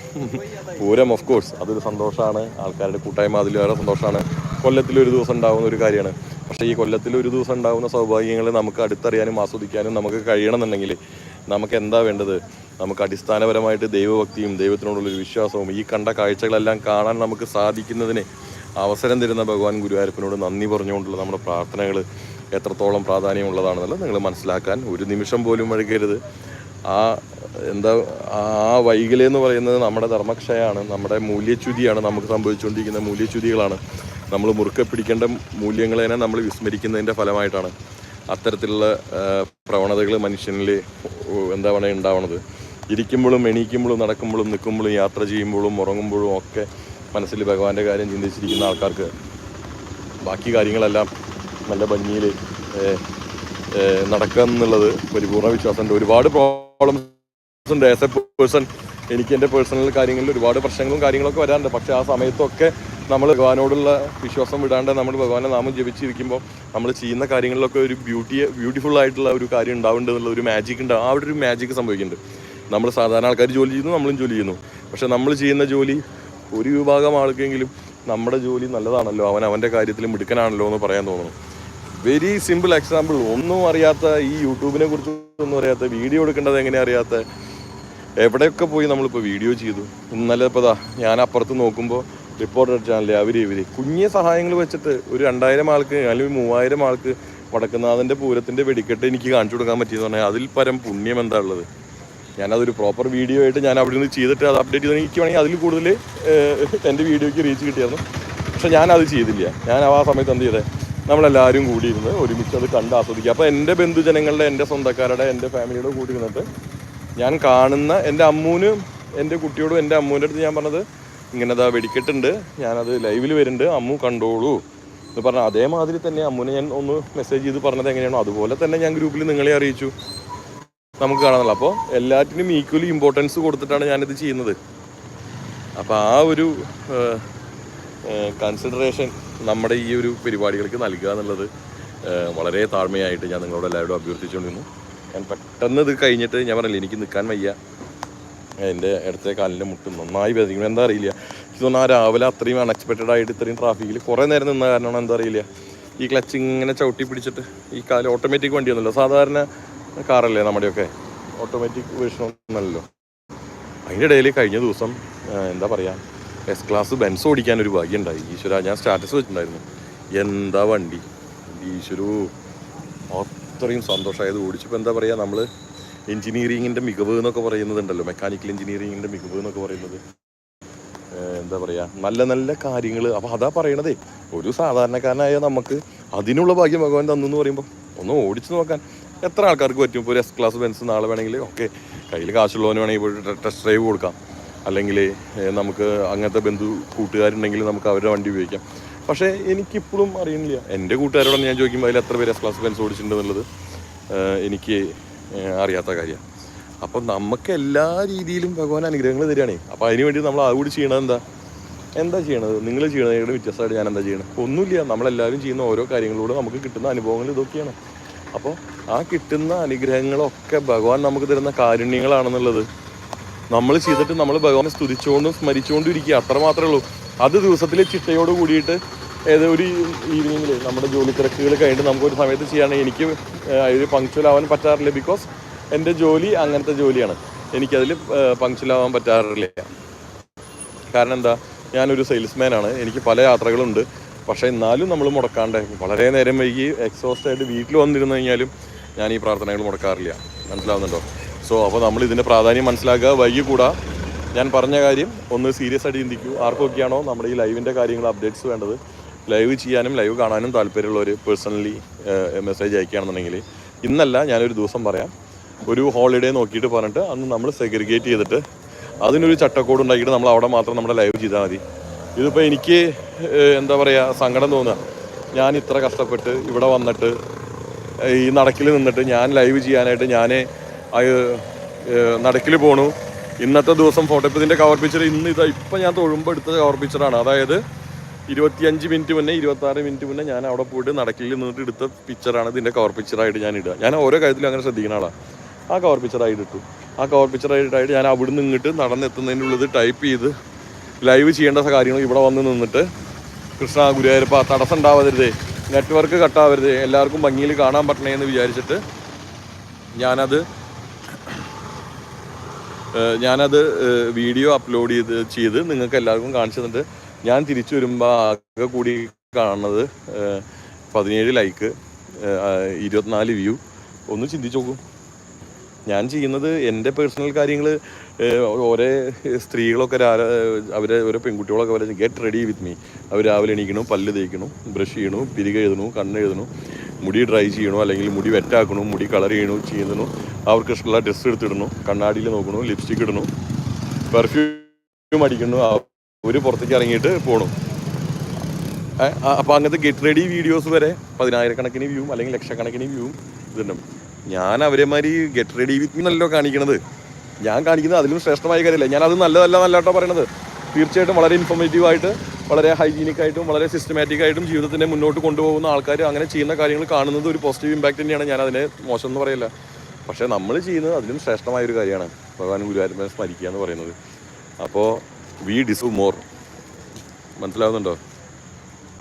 പൂരം ഓഫ് കോഴ്സ് അതൊരു സന്തോഷമാണ്. ആൾക്കാരുടെ കൂട്ടായ്മ അതിൽ വേറെ സന്തോഷമാണ്. കൊല്ലത്തിൽ ഒരു ദിവസം ഉണ്ടാകുന്ന ഒരു കാര്യമാണ്. പക്ഷേ ഈ കൊല്ലത്തിൽ ഒരു ദിവസം ഉണ്ടാകുന്ന സൗഭാഗ്യങ്ങൾ നമുക്ക് അടുത്തറിയാനും ആസ്വദിക്കാനും നമുക്ക് കഴിയണമെന്നുണ്ടെങ്കിൽ നമുക്ക് എന്താ വേണ്ടത്? നമുക്ക് അടിസ്ഥാനപരമായിട്ട് ദൈവഭക്തിയും ദൈവത്തിനോടുള്ളൊരു വിശ്വാസവും ഈ കണ്ട കാഴ്ചകളെല്ലാം കാണാൻ നമുക്ക് സാധിക്കുന്നതിന് അവസരം തരുന്ന ഭഗവാൻ ഗുരുവായൂരപ്പനോട് നന്ദി പറഞ്ഞുകൊണ്ടുള്ള നമ്മുടെ പ്രാർത്ഥനകൾ എത്രത്തോളം പ്രാധാന്യമുള്ളതാണെന്നുള്ളത് നിങ്ങൾ മനസ്സിലാക്കാൻ ഒരു നിമിഷം പോലും വഴുകരുത്. ആ എന്താ ആ വൈകലെന്ന് പറയുന്നത് നമ്മുടെ ധർമ്മക്ഷയാണ് നമ്മുടെ മൂല്യച്യുതിയാണ് നമുക്ക് സംഭവിച്ചുകൊണ്ടിരിക്കുന്ന മൂല്യച്യുതികളാണ്. നമ്മൾ മുറുക്കെ പിടിക്കേണ്ട മൂല്യങ്ങളെ നമ്മൾ വിസ്മരിക്കുന്നതിന്റെ ഫലമായിട്ടാണ് അത്തരത്തിലുള്ള പ്രവണതകൾ മനുഷ്യനിൽ എന്താ പറയുക ഉണ്ടാവണത്. ഇരിക്കുമ്പോഴും എണീക്കുമ്പോഴും നടക്കുമ്പോഴും നിൽക്കുമ്പോഴും യാത്ര ചെയ്യുമ്പോഴും ഉറങ്ങുമ്പോഴും ഒക്കെ മനസ്സിൽ ഭഗവാന്റെ കാര്യം ചിന്തിച്ചിരിക്കുന്ന ആൾക്കാർക്ക് ബാക്കി കാര്യങ്ങളെല്ലാം നല്ല ഭംഗിയിൽ നടക്കുക എന്നുള്ളത് പരിപൂർണ വിശ്വാസമുണ്ട്. ഒരുപാട് പ്രോബ്ലംസ് ഉണ്ട്. ആസ് എ പേഴ്സൺ എനിക്ക് എന്റെ പേഴ്സണൽ കാര്യങ്ങളിൽ ഒരുപാട് പ്രശ്നങ്ങളും കാര്യങ്ങളൊക്കെ വരാറുണ്ട്. പക്ഷേ ആ സമയത്തൊക്കെ നമ്മൾ ഭഗവാനോടുള്ള വിശ്വാസം വിടാണ്ട് നമ്മൾ ഭഗവാനെ നാമം ജപിച്ചിരിക്കുമ്പോൾ നമ്മൾ ചെയ്യുന്ന കാര്യങ്ങളിലൊക്കെ ഒരു ബ്യൂട്ടി ബ്യൂട്ടിഫുൾ ആയിട്ടുള്ള ഒരു കാര്യം ഉണ്ടാവുന്നുണ്ട് ഒരു മാജിക് ഉണ്ട്. ആ ഒരു മാജിക് സംഭവിക്കുന്നുണ്ട്. നമ്മൾ സാധാരണ ആൾക്കാർ ജോലി ചെയ്യുന്നു നമ്മളും ജോലി ചെയ്യുന്നു. പക്ഷേ നമ്മൾ ചെയ്യുന്ന ജോലി ഒരു വിഭാഗം ആൾക്കെങ്കിലും നമ്മുടെ ജോലി നല്ലതാണല്ലോ അവൻ അവന്റെ കാര്യത്തിൽ മിടുക്കനാണല്ലോ എന്ന് പറയാൻ തോന്നുന്നു. Very simple example. ഒന്നും അറിയാത്ത ഈ യൂട്യൂബിനെ കുറിച്ച് ഒന്നും അറിയാത്ത വീഡിയോ എടുക്കേണ്ടത് എങ്ങനെ അറിയാത്ത എവിടെയൊക്കെ പോയി നമ്മളിപ്പോൾ വീഡിയോ ചെയ്തു. ഇന്നലെ ഇപ്പോൾ ഇതാ ഞാൻ അപ്പുറത്ത് നോക്കുമ്പോൾ റിപ്പോർട്ടർ ചാനലിൽ അവർ ഇവർ കുഞ്ഞിയ സഹായങ്ങൾ വെച്ചിട്ട് ഒരു രണ്ടായിരം ആൾക്ക് അല്ലെങ്കിൽ മൂവായിരം ആൾക്ക് വടക്കുന്നാഥന്റെ പൂരത്തിന്റെ വെടിക്കെട്ട് എനിക്ക് കാണിച്ചു കൊടുക്കാൻ പറ്റിയെന്ന് പറഞ്ഞാൽ അതിൽ പരം പുണ്യം എന്താ ഉള്ളത്? ഞാനതൊരു പ്രോപ്പർ വീഡിയോ ആയിട്ട് ഞാൻ അവിടെ നിന്ന് ചെയ്തിട്ട് അത് അപ്ഡേറ്റ് ചെയ്ത് എനിക്ക് വേണമെങ്കിൽ അതിൽ കൂടുതൽ എന്റെ വീഡിയോയ്ക്ക് റീച്ച് കിട്ടിയായിരുന്നു. പക്ഷെ ഞാനത് ചെയ്തില്ല. ഞാൻ ആ സമയത്ത് എന്ത് ചെയ്തേ? നമ്മളെല്ലാവരും കൂടിയിരുന്ന് ഒരുമിച്ച് അത് കണ്ട് ആസ്വദിക്കുക. അപ്പോൾ എന്റെ ബന്ധുജനങ്ങളുടെ എന്റെ സ്വന്തക്കാരുടെ എന്റെ ഫാമിലിയുടെ കൂടി ഇരുന്നിട്ട് ഞാൻ കാണുന്ന എന്റെ അമ്മൂന് എന്റെ കുട്ടിയോടും എന്റെ അമ്മൂന്റെ അടുത്ത് ഞാൻ പറഞ്ഞത് ഇങ്ങനെ അതാ വെടിക്കെട്ടുണ്ട്. ഞാനത് ലൈവിൽ വരുന്നുണ്ട്. അമ്മു കണ്ടോളൂ. എന്ന് പറഞ്ഞാൽ അതേമാതിരി തന്നെ അമ്മുനെ ഞാൻ ഒന്ന് മെസ്സേജ് ചെയ്ത് പറഞ്ഞത് എങ്ങനെയാണോ അതുപോലെ തന്നെ ഞാൻ ഗ്രൂപ്പിൽ നിങ്ങളെ അറിയിച്ചു. നമുക്ക് കാണാനുള്ള അപ്പോൾ എല്ലാറ്റിനും ഈക്വലി ഇമ്പോർട്ടൻസ് കൊടുത്തിട്ടാണ് ഞാനിത് ചെയ്യുന്നത്. അപ്പോൾ ആ ഒരു കൺസിഡറേഷൻ നമ്മുടെ ഈ ഒരു പരിപാടികൾക്ക് നൽകുക എന്നുള്ളത് വളരെ താഴ്മയായിട്ട് ഞാൻ നിങ്ങളോട് എല്ലാവരോടും അഭ്യർത്ഥിച്ചുകൊണ്ടിരുന്നു. ഞാൻ പെട്ടെന്ന് ഇത് കഴിഞ്ഞിട്ട് ഞാൻ പറഞ്ഞില്ല എനിക്ക് നിൽക്കാൻ വയ്യ. എന്റെ ഇടത്തെ കാലിന്റെ മുട്ട് നന്നായി വേദനിക്കുന്നു. എന്താ അറിയില്ല. തോന്നുന്നു ആ രാവിലെ അത്രയും അൺഎക്സ്പെക്റ്റഡ് ആയിട്ട് ഇത്രയും ട്രാഫിക്കിൽ കുറേ നേരം നിന്ന കാരണമാണ് എന്താ അറിയില്ല. ഈ ക്ലച്ച് ഇങ്ങനെ ചവിട്ടി പിടിച്ചിട്ട് ഈ കാൽ ഓട്ടോമാറ്റിക് വണ്ടിയൊന്നുമല്ലോ. സാധാരണ കാറല്ലേ നമ്മുടെയൊക്കെ? ഓട്ടോമാറ്റിക് വേർഷൻ ഒന്നല്ലോ അതിന്റെ ഇടയിൽ കഴിഞ്ഞ ദിവസം എന്താ പറയുക എസ് ക്ലാസ് ബെൻസ് ഓടിക്കാൻ ഒരു ഭാഗ്യം ഉണ്ടായി ഈശ്വര ഞാൻ സ്റ്റാറ്റസ് വെച്ചിട്ടുണ്ടായിരുന്നു. എന്താ വണ്ടി? ഈശ്വരു. അത്രയും സന്തോഷമായത്. ഓടിച്ചപ്പോൾ എന്താ പറയുക നമ്മൾ എൻജിനീയറിങ്ങിന്റെ മികവ് എന്നൊക്കെ പറയുന്നതുണ്ടല്ലോ. മെക്കാനിക്കൽ എൻജിനീയറിങ്ങിന്റെ മികവ് എന്നൊക്കെ പറയുന്നത്. എന്താ പറയുക നല്ല നല്ല കാര്യങ്ങൾ അപ്പോൾ അതാ പറയണതേ. ഒരു സാധാരണക്കാരനായ നമുക്ക് അതിനുള്ള ഭാഗ്യം ഭഗവാൻ തന്നു എന്ന് പറയുമ്പോൾ ഒന്ന് ഓടിച്ചു നോക്കാൻ. എത്ര ആൾക്കാർക്ക് പറ്റും? ഇപ്പോൾ ഒരു എസ് ക്ലാസ് ബെൻസ് നാളെ വേണമെങ്കിൽ ഓക്കെ. കയ്യിൽ കാശുള്ളവന് വേണമെങ്കിൽ ഇപ്പോൾ ടെസ്റ്റ് ഡ്രൈവ് കൊടുക്കാം. അല്ലെങ്കിൽ നമുക്ക് അങ്ങനത്തെ ബന്ധു കൂട്ടുകാരുണ്ടെങ്കിൽ നമുക്ക് അവരുടെ വണ്ടി ഉപയോഗിക്കാം. പക്ഷേ എനിക്കിപ്പോഴും അറിയുന്നില്ല. എന്റെ കൂട്ടുകാരോടാണ് ഞാൻ ചോദിക്കുമ്പോൾ അതിൽ എത്ര പേര് എസ് ക്ലാസ് ബെൻസ് ഓടിച്ചിട്ടുണ്ടെന്നുള്ളത് എനിക്ക് അറിയാത്ത കാര്യമാണ് അപ്പം നമുക്ക് എല്ലാ രീതിയിലും ഭഗവാൻ അനുഗ്രഹങ്ങൾ തരികയാണേ. അപ്പോൾ അതിന് വേണ്ടി നമ്മൾ അതുകൂടി കൂടി ചെയ്യണത് എന്താ? എന്താ ചെയ്യണത്? നിങ്ങൾ ചെയ്യണതിനോട് വ്യത്യസ്തമായിട്ട് ഞാൻ എന്താ ചെയ്യണം ഒന്നുമില്ല. നമ്മളെല്ലാവരും ചെയ്യുന്ന ഓരോ കാര്യങ്ങളിലൂടെ നമുക്ക് കിട്ടുന്ന അനുഭവങ്ങൾ ഇതൊക്കെയാണ്. അപ്പോൾ ആ കിട്ടുന്ന അനുഗ്രഹങ്ങളൊക്കെ ഭഗവാൻ നമുക്ക് തരുന്ന കാരുണ്യങ്ങളാണെന്നുള്ളത് നമ്മൾ ചെയ്തിട്ട് നമ്മൾ ഭഗവാനെ സ്തുതിച്ചുകൊണ്ടും സ്മരിച്ചുകൊണ്ടും ഇരിക്കുക അത്ര മാത്രമേ ഉള്ളൂ. അത് ദിവസത്തിൽ ചിട്ടയോട് കൂടിയിട്ട് ഏതോ ഒരു ഈവനിങ്ങിൽ നമ്മുടെ ജോലി തിരക്കുകൾ കഴിഞ്ഞിട്ട് നമുക്കൊരു സമയത്ത് ചെയ്യുകയാണെങ്കിൽ എനിക്ക് അതിൽ പങ്ക്ച്വൽ ആവാൻ പറ്റാറില്ല ബിക്കോസ് എന്റെ ജോലി അങ്ങനത്തെ ജോലിയാണ്. എനിക്കതിൽ പങ്ക്ച്വൽ ആവാൻ പറ്റാറില്ല. കാരണം എന്താ? ഞാനൊരു സെയിൽസ്മാനാണ് എനിക്ക് പല യാത്രകളുണ്ട്. പക്ഷേ എന്നാലും നമ്മൾ മുടക്കാണ്ട്. വളരെ നേരം വൈകി എക്സോസ്റ്റ് ആയിട്ട് വീട്ടിൽ വന്നിരുന്നു കഴിഞ്ഞാലും ഞാൻ ഈ പ്രാർത്ഥനകൾ മുടക്കാറില്ല. മനസ്സിലാവുന്നുണ്ടോ? സോ അപ്പോൾ നമ്മൾ ഇതിന്റെ പ്രാധാന്യം മനസ്സിലാക്കുക. വൈകി കൂടാ. ഞാൻ പറഞ്ഞ കാര്യം ഒന്ന് സീരിയസ് ആയിട്ട് ചിന്തിക്കൂ. ആർക്കൊക്കെയാണോ നമ്മുടെ ഈ ലൈവിന്റെ കാര്യങ്ങൾ അപ്ഡേറ്റ്സ് വേണ്ടത്? ലൈവ് ചെയ്യാനും ലൈവ് കാണാനും താല്പര്യമുള്ളവർ പേഴ്സണലി മെസ്സേജ് അയക്കുകയാണെന്നുണ്ടെങ്കിൽ ഇന്നല്ല ഞാനൊരു ദിവസം പറയാം. ഒരു ഹോളിഡേ നോക്കിയിട്ട് പറഞ്ഞിട്ട് അന്ന് നമ്മൾ സെഗ്രിഗേറ്റ് ചെയ്തിട്ട് അതിനൊരു ചട്ടക്കൂട് ഉണ്ടാക്കിയിട്ട് നമ്മൾ അവിടെ മാത്രം നമ്മുടെ ലൈവ് ചെയ്താൽ മതി. ഇതിപ്പോൾ എനിക്ക് എന്താ പറയുക സങ്കടം തോന്നുക. ഞാൻ ഇത്ര കഷ്ടപ്പെട്ട് ഇവിടെ വന്നിട്ട് ഈ നടക്കിൽ നിന്നിട്ട് ഞാൻ ലൈവ് ചെയ്യാനായിട്ട് ഞാൻ നടക്കിൽ പോണു. ഇന്നത്തെ ദിവസം ഫോട്ടോ ഇപ്പം ഇതിന്റെ കവർ പിക്ചർ ഇന്ന് ഇതാ ഇപ്പം ഞാൻ തൊഴുമ്പോൾ എടുത്ത കവർ പിക്ചറാണ് അതായത് ഇരുപത്തിയഞ്ച് മിനിറ്റ് മുന്നേ ഇരുപത്താറ് മിനിറ്റ് മുന്നേ ഞാൻ അവിടെ പോയിട്ട് നടക്കിൽ നിന്നിട്ട് എടുത്ത പിക്ചറാണ് ഇതിന്റെ കവർ പിക്ചറായിട്ട് ഞാൻ ഇടുക. ഞാൻ ഓരോ കാര്യത്തിലും അങ്ങനെ ശ്രദ്ധിക്കുന്ന ആളാണ് ആ കവർ പിക്ചറായിട്ട് ഇട്ടു. ആ കവർ പിക്ചറായിട്ടായിട്ട് ഞാൻ അവിടുന്ന് ഇങ്ങോട്ട് നടന്നെത്തുന്നതിനുള്ളത് ടൈപ്പ് ചെയ്ത് ലൈവ് ചെയ്യേണ്ട കാര്യങ്ങൾ ഇവിടെ വന്ന് നിന്നിട്ട് കൃഷ്ണ ഗുരുവായൂരപ്പ തടസ്സം ഉണ്ടാവരുതേ. നെറ്റ്വർക്ക് കട്ടാവരുത് എല്ലാവർക്കും ഭംഗിയിൽ കാണാൻ പറ്റണേ എന്ന് വിചാരിച്ചിട്ട് ഞാനത് ഞാനത് വീഡിയോ അപ്ലോഡ് ചെയ്ത് ചെയ്ത് നിങ്ങൾക്ക് എല്ലാവർക്കും കാണിച്ചു തന്നിട്ട് ഞാൻ തിരിച്ചു വരുമ്പോൾ ആകെ കൂടി കാണുന്നത് പതിനേഴ് ലൈക്ക് ഇരുപത്തിനാല് വ്യൂ ഒന്ന് ചിന്തിച്ചു നോക്കും. ഞാൻ ചെയ്യുന്നത് എന്റെ പേഴ്സണൽ കാര്യങ്ങൾ ഓരോ സ്ത്രീകളൊക്കെ അവരെ ഓരോ പെൺകുട്ടികളൊക്കെ വരെ ഗെറ്റ് റെഡി വിത്ത് മീ അവർ രാവിലെ എണീക്കണു പല്ല് തേക്കണു ബ്രഷ് ചെയ്യണു പിരികെഴുതണു കണ്ണെഴുതണു. മുടി ഡ്രൈ ചെയ്യണോ അല്ലെങ്കിൽ മുടി വെറ്റാക്കണോ മുടി കളർ ചെയ്യണോ ചെയ്യുന്നു അവർക്ക് ഇഷ്ടമുള്ള ഡ്രസ്സ് എടുത്തിടണോ കണ്ണാടിയിൽ നോക്കണോ ലിപ്സ്റ്റിക് ഇടണോ പെർഫ്യൂം അടിക്കണു അവർ പുറത്തേക്ക് ഇറങ്ങിയിട്ട് പോകണം അപ്പോൾ അങ്ങനത്തെ ഗെറ്റ് റെഡി വീഡിയോസ് വരെ പതിനായിരക്കണക്കിന് വ്യൂവും അല്ലെങ്കിൽ ലക്ഷക്കണക്കിന് വ്യൂവും ഇതുണ്ട്. ഞാൻ അവരെമാതിരി ഗെറ്റ് റെഡി വിത്ത് നല്ലോ കാണിക്കണത്. ഞാൻ കാണിക്കുന്നത് അതിലും ശ്രേഷ്ഠമായ കാര്യമല്ല. ഞാൻ അത് നല്ലതല്ല നല്ലട്ടോ പറയണത്. തീർച്ചയായിട്ടും വളരെ ഇൻഫോർമേറ്റീവ് ആയിട്ട് വളരെ ഹൈജീനിക് ആയിട്ടും വളരെ സിസ്റ്റമാറ്റിക് ആയിട്ടും ജീവിതത്തിനെ മുന്നോട്ട് കൊണ്ടുപോകുന്ന ആൾക്കാർ അങ്ങനെ ചെയ്യുന്ന കാര്യങ്ങൾ കാണുന്നത് ഒരു പോസിറ്റീവ് ഇമ്പാക്റ്റ് തന്നെയാണ്. ഞാൻ അതിനെ മോശം എന്ന് പറയില്ല. പക്ഷേ നമ്മൾ ചെയ്യുന്നത് അതിലും ശ്രേഷ്ഠമായ ഒരു കാര്യമാണ്. ഭഗവാൻ ഗുരുവായൂരപ്പനെ സ്മരിക്കുക എന്ന് പറയുന്നത്. അപ്പോൾ വി ഡിസേർവ് മോർ മനസ്സിലാവുന്നുണ്ടോ?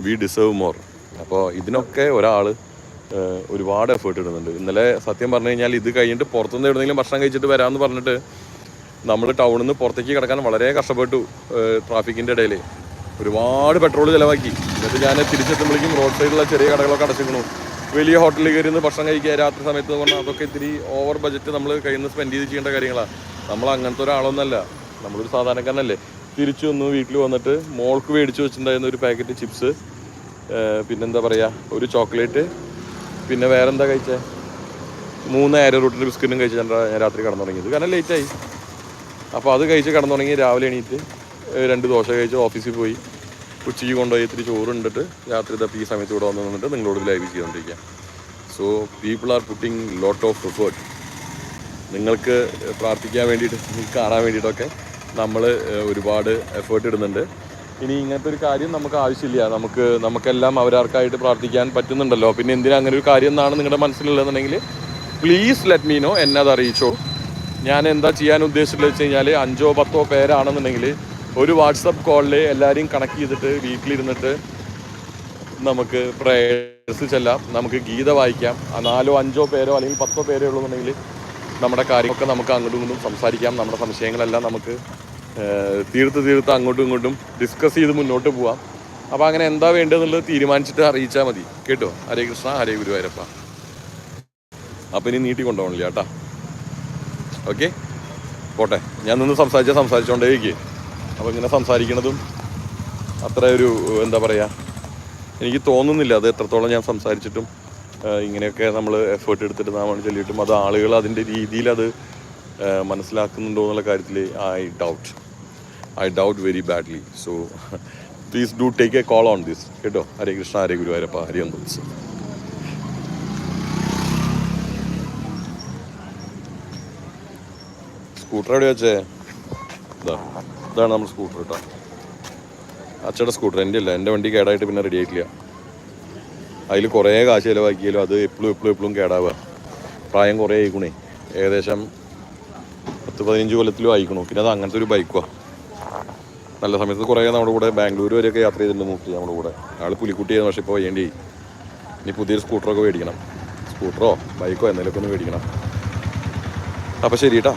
വി ഡിസേർവ് മോർ അപ്പോൾ ഇതിനൊക്കെ ഒരാൾ ഒരുപാട് എഫേർട്ട് ഇടുന്നുണ്ട്. ഇന്നലെ സത്യം പറഞ്ഞു കഴിഞ്ഞാൽ ഇത് കഴിഞ്ഞിട്ട് പുറത്തുനിന്ന് എവിടെയെങ്കിലും ഭക്ഷണം കഴിച്ചിട്ട് വരാമെന്ന് പറഞ്ഞിട്ട് നമ്മൾ ടൗണിൽ നിന്ന് പുറത്തേക്ക് കിടക്കാൻ വളരെ കഷ്ടപ്പെട്ടു ട്രാഫിക്കിന്റെ ഇടയിൽ ഒരുപാട് പെട്രോൾ ചിലവാക്കി. എന്നിട്ട് ഞാൻ തിരിച്ചെത്തുമ്പോഴേക്കും റോഡ് സൈഡിലുള്ള ചെറിയ കടകളൊക്കെ അടച്ചിരിക്കണു. വലിയ ഹോട്ടലിൽ കയറി ഭക്ഷണം കഴിക്കുക രാത്രി സമയത്ത് പറഞ്ഞാൽ അതൊക്കെ ഇത്തിരി ഓവർ ബജറ്റ് നമ്മൾ കയ്യിൽ നിന്ന് സ്പെൻഡ് ചെയ്ത് ചെയ്യേണ്ട കാര്യങ്ങളാണ് നമ്മൾ അങ്ങനത്തെ ഒരാളൊന്നല്ല. നമ്മളൊരു സാധാരണക്കാരനല്ലേ. തിരിച്ചു വന്നു വീട്ടിൽ വന്നിട്ട് മോൾക്ക് മേടിച്ച് വെച്ചിട്ടുണ്ടായിരുന്ന ഒരു പാക്കറ്റ് ചിപ്സ് പിന്നെന്താ പറയുക ഒരു ചോക്ലേറ്റ് പിന്നെ വേറെന്താ കഴിച്ചേ? മൂന്ന് ആരോ റൂട്ടിന്റെ ബിസ്ക്കറ്റും കഴിച്ചാൽ ഞാൻ രാത്രി കടന്നു തുടങ്ങിയത്. കാരണം ലേറ്റായി അപ്പോൾ അത് കഴിച്ച് കിടന്നു തുടങ്ങി രാവിലെ എണീറ്റ് രണ്ട് ദോശ കഴിച്ച് ഓഫീസിൽ പോയി. ഉച്ചയ്ക്ക് കൊണ്ടുപോയി ഇത്തിരി ചോറ് ഉണ്ടിട്ട് രാത്രി തപ്പി ഈ സമയത്ത് ഇവിടെ വന്ന് നിന്നിട്ട് നിങ്ങളോട് ലൈവ് ചെയ്തുകൊണ്ടിരിക്കുക so people are putting lot of effort നിങ്ങൾക്ക് പ്രാർത്ഥിക്കാൻ വേണ്ടിയിട്ട് കാണാൻ വേണ്ടിയിട്ടൊക്കെ നമ്മൾ ഒരുപാട് എഫേർട്ട് ഇടുന്നുണ്ട്. ഇനി ഇങ്ങനത്തെ ഒരു കാര്യം നമുക്ക് ആവശ്യമില്ല. നമുക്ക് നമുക്കെല്ലാം അവരാർക്കായിട്ട് പ്രാർത്ഥിക്കാൻ പറ്റുന്നുണ്ടല്ലോ. പിന്നെ എന്തിനാ അങ്ങനെ ഒരു കാര്യം എന്നാണ് നിങ്ങളുടെ മനസ്സിലുള്ളതെന്നുണ്ടെങ്കിൽ പ്ലീസ് ലെറ്റ് മീ നോ എന്നെ അത് അറിയിച്ചോ. ഞാൻ എന്താ ചെയ്യാൻ ഉദ്ദേശിച്ചിട്ടുള്ളത് വെച്ച് കഴിഞ്ഞാൽ അഞ്ചോ പത്തോ പേരാണെന്നുണ്ടെങ്കിൽ ഒരു വാട്സപ്പ് കോളിൽ എല്ലാവരെയും കണക്ട് ചെയ്തിട്ട് വീട്ടിലിരുന്നിട്ട് നമുക്ക് പ്രേയേഴ്സ് ചെല്ലാം നമുക്ക് ഗീത വായിക്കാം. നാലോ അഞ്ചോ പേരോ അല്ലെങ്കിൽ പത്തോ പേരോ ഉള്ളൂന്നുണ്ടെങ്കിൽ നമ്മുടെ കാര്യമൊക്കെ നമുക്ക് അങ്ങോട്ടും ഇങ്ങോട്ടും സംസാരിക്കാം. നമ്മുടെ സംശയങ്ങളെല്ലാം നമുക്ക് തീർത്ത് തീർത്ത് അങ്ങോട്ടും ഇങ്ങോട്ടും ഡിസ്കസ് ചെയ്ത് മുന്നോട്ട് പോവാം. അപ്പോൾ അങ്ങനെ എന്താ വേണ്ടതെന്നുള്ളത് തീരുമാനിച്ചിട്ട് അറിയിച്ചാൽ മതി. കേട്ടോ? ഹരേ കൃഷ്ണ ഹരേ ഗുരുവായൂരപ്പ. അപ്പം ഇനി നീട്ടി കൊണ്ടുപോകണില്ല കേട്ടാ. ഓക്കെ? പോട്ടെ. ഞാൻ നിന്ന് സംസാരിച്ചാൽ സംസാരിച്ചോണ്ടേക്ക് അപ്പോൾ ഇങ്ങനെ സംസാരിക്കണതും അത്ര ഒരു എന്താ പറയുക എനിക്ക് തോന്നുന്നില്ല അത് എത്രത്തോളം ഞാൻ സംസാരിച്ചിട്ടും ഇങ്ങനെയൊക്കെ നമ്മൾ എഫേർട്ട് എടുത്തിട്ട് നാമാണ് ചൊല്ലിയിട്ടും അത് ആളുകൾ അതിന്റെ രീതിയിൽ അത് മനസ്സിലാക്കുന്നുണ്ടോ എന്നുള്ള കാര്യത്തിൽ I doubt I doubt very badly so please do take a call on this കേട്ടോ? ഹരേ കൃഷ്ണ ഹരേ ഗുരുവായൂരപ്പ ഹരി ഒന്നും സ്കൂട്ടർ എവിടെ വെച്ചേ? ഇതാ ഇതാണ് നമ്മുടെ സ്കൂട്ടർ കേട്ടോ അച്ചയുടെ സ്കൂട്ടർ എന്റെ അല്ല എന്റെ വണ്ടി കേടായിട്ട് പിന്നെ റെഡി ആയിട്ടില്ല. അതിൽ കുറേ കാശ് ചിലവാക്കിയാലും അത് എപ്പോഴും എപ്പോഴും എപ്പോഴും കേടാവുക പ്രായം കുറേ ആയിക്കണേ. ഏകദേശം പത്ത് പതിനഞ്ച് കൊല്ലത്തിലും ആയിക്കണു. പിന്നെ അത് അങ്ങനത്തെ ഒരു ബൈക്കുവാ നല്ല സമയത്ത് കുറേ നമ്മുടെ കൂടെ ബാംഗ്ലൂർ വരെയൊക്കെ യാത്ര ചെയ്തിട്ടുണ്ട് മൂപ്പി നമ്മുടെ കൂടെ. ആൾ പുലിക്കുട്ടിയായിരുന്നു പക്ഷേ ഇപ്പോൾ വേണ്ടി ഇനി പുതിയൊരു സ്കൂട്ടറൊക്കെ മേടിക്കണം. സ്കൂട്ടറോ ബൈക്കോ എന്തെങ്കിലുമൊക്കെ ഒന്ന് മേടിക്കണം. അപ്പോൾ ശരി കേട്ടോ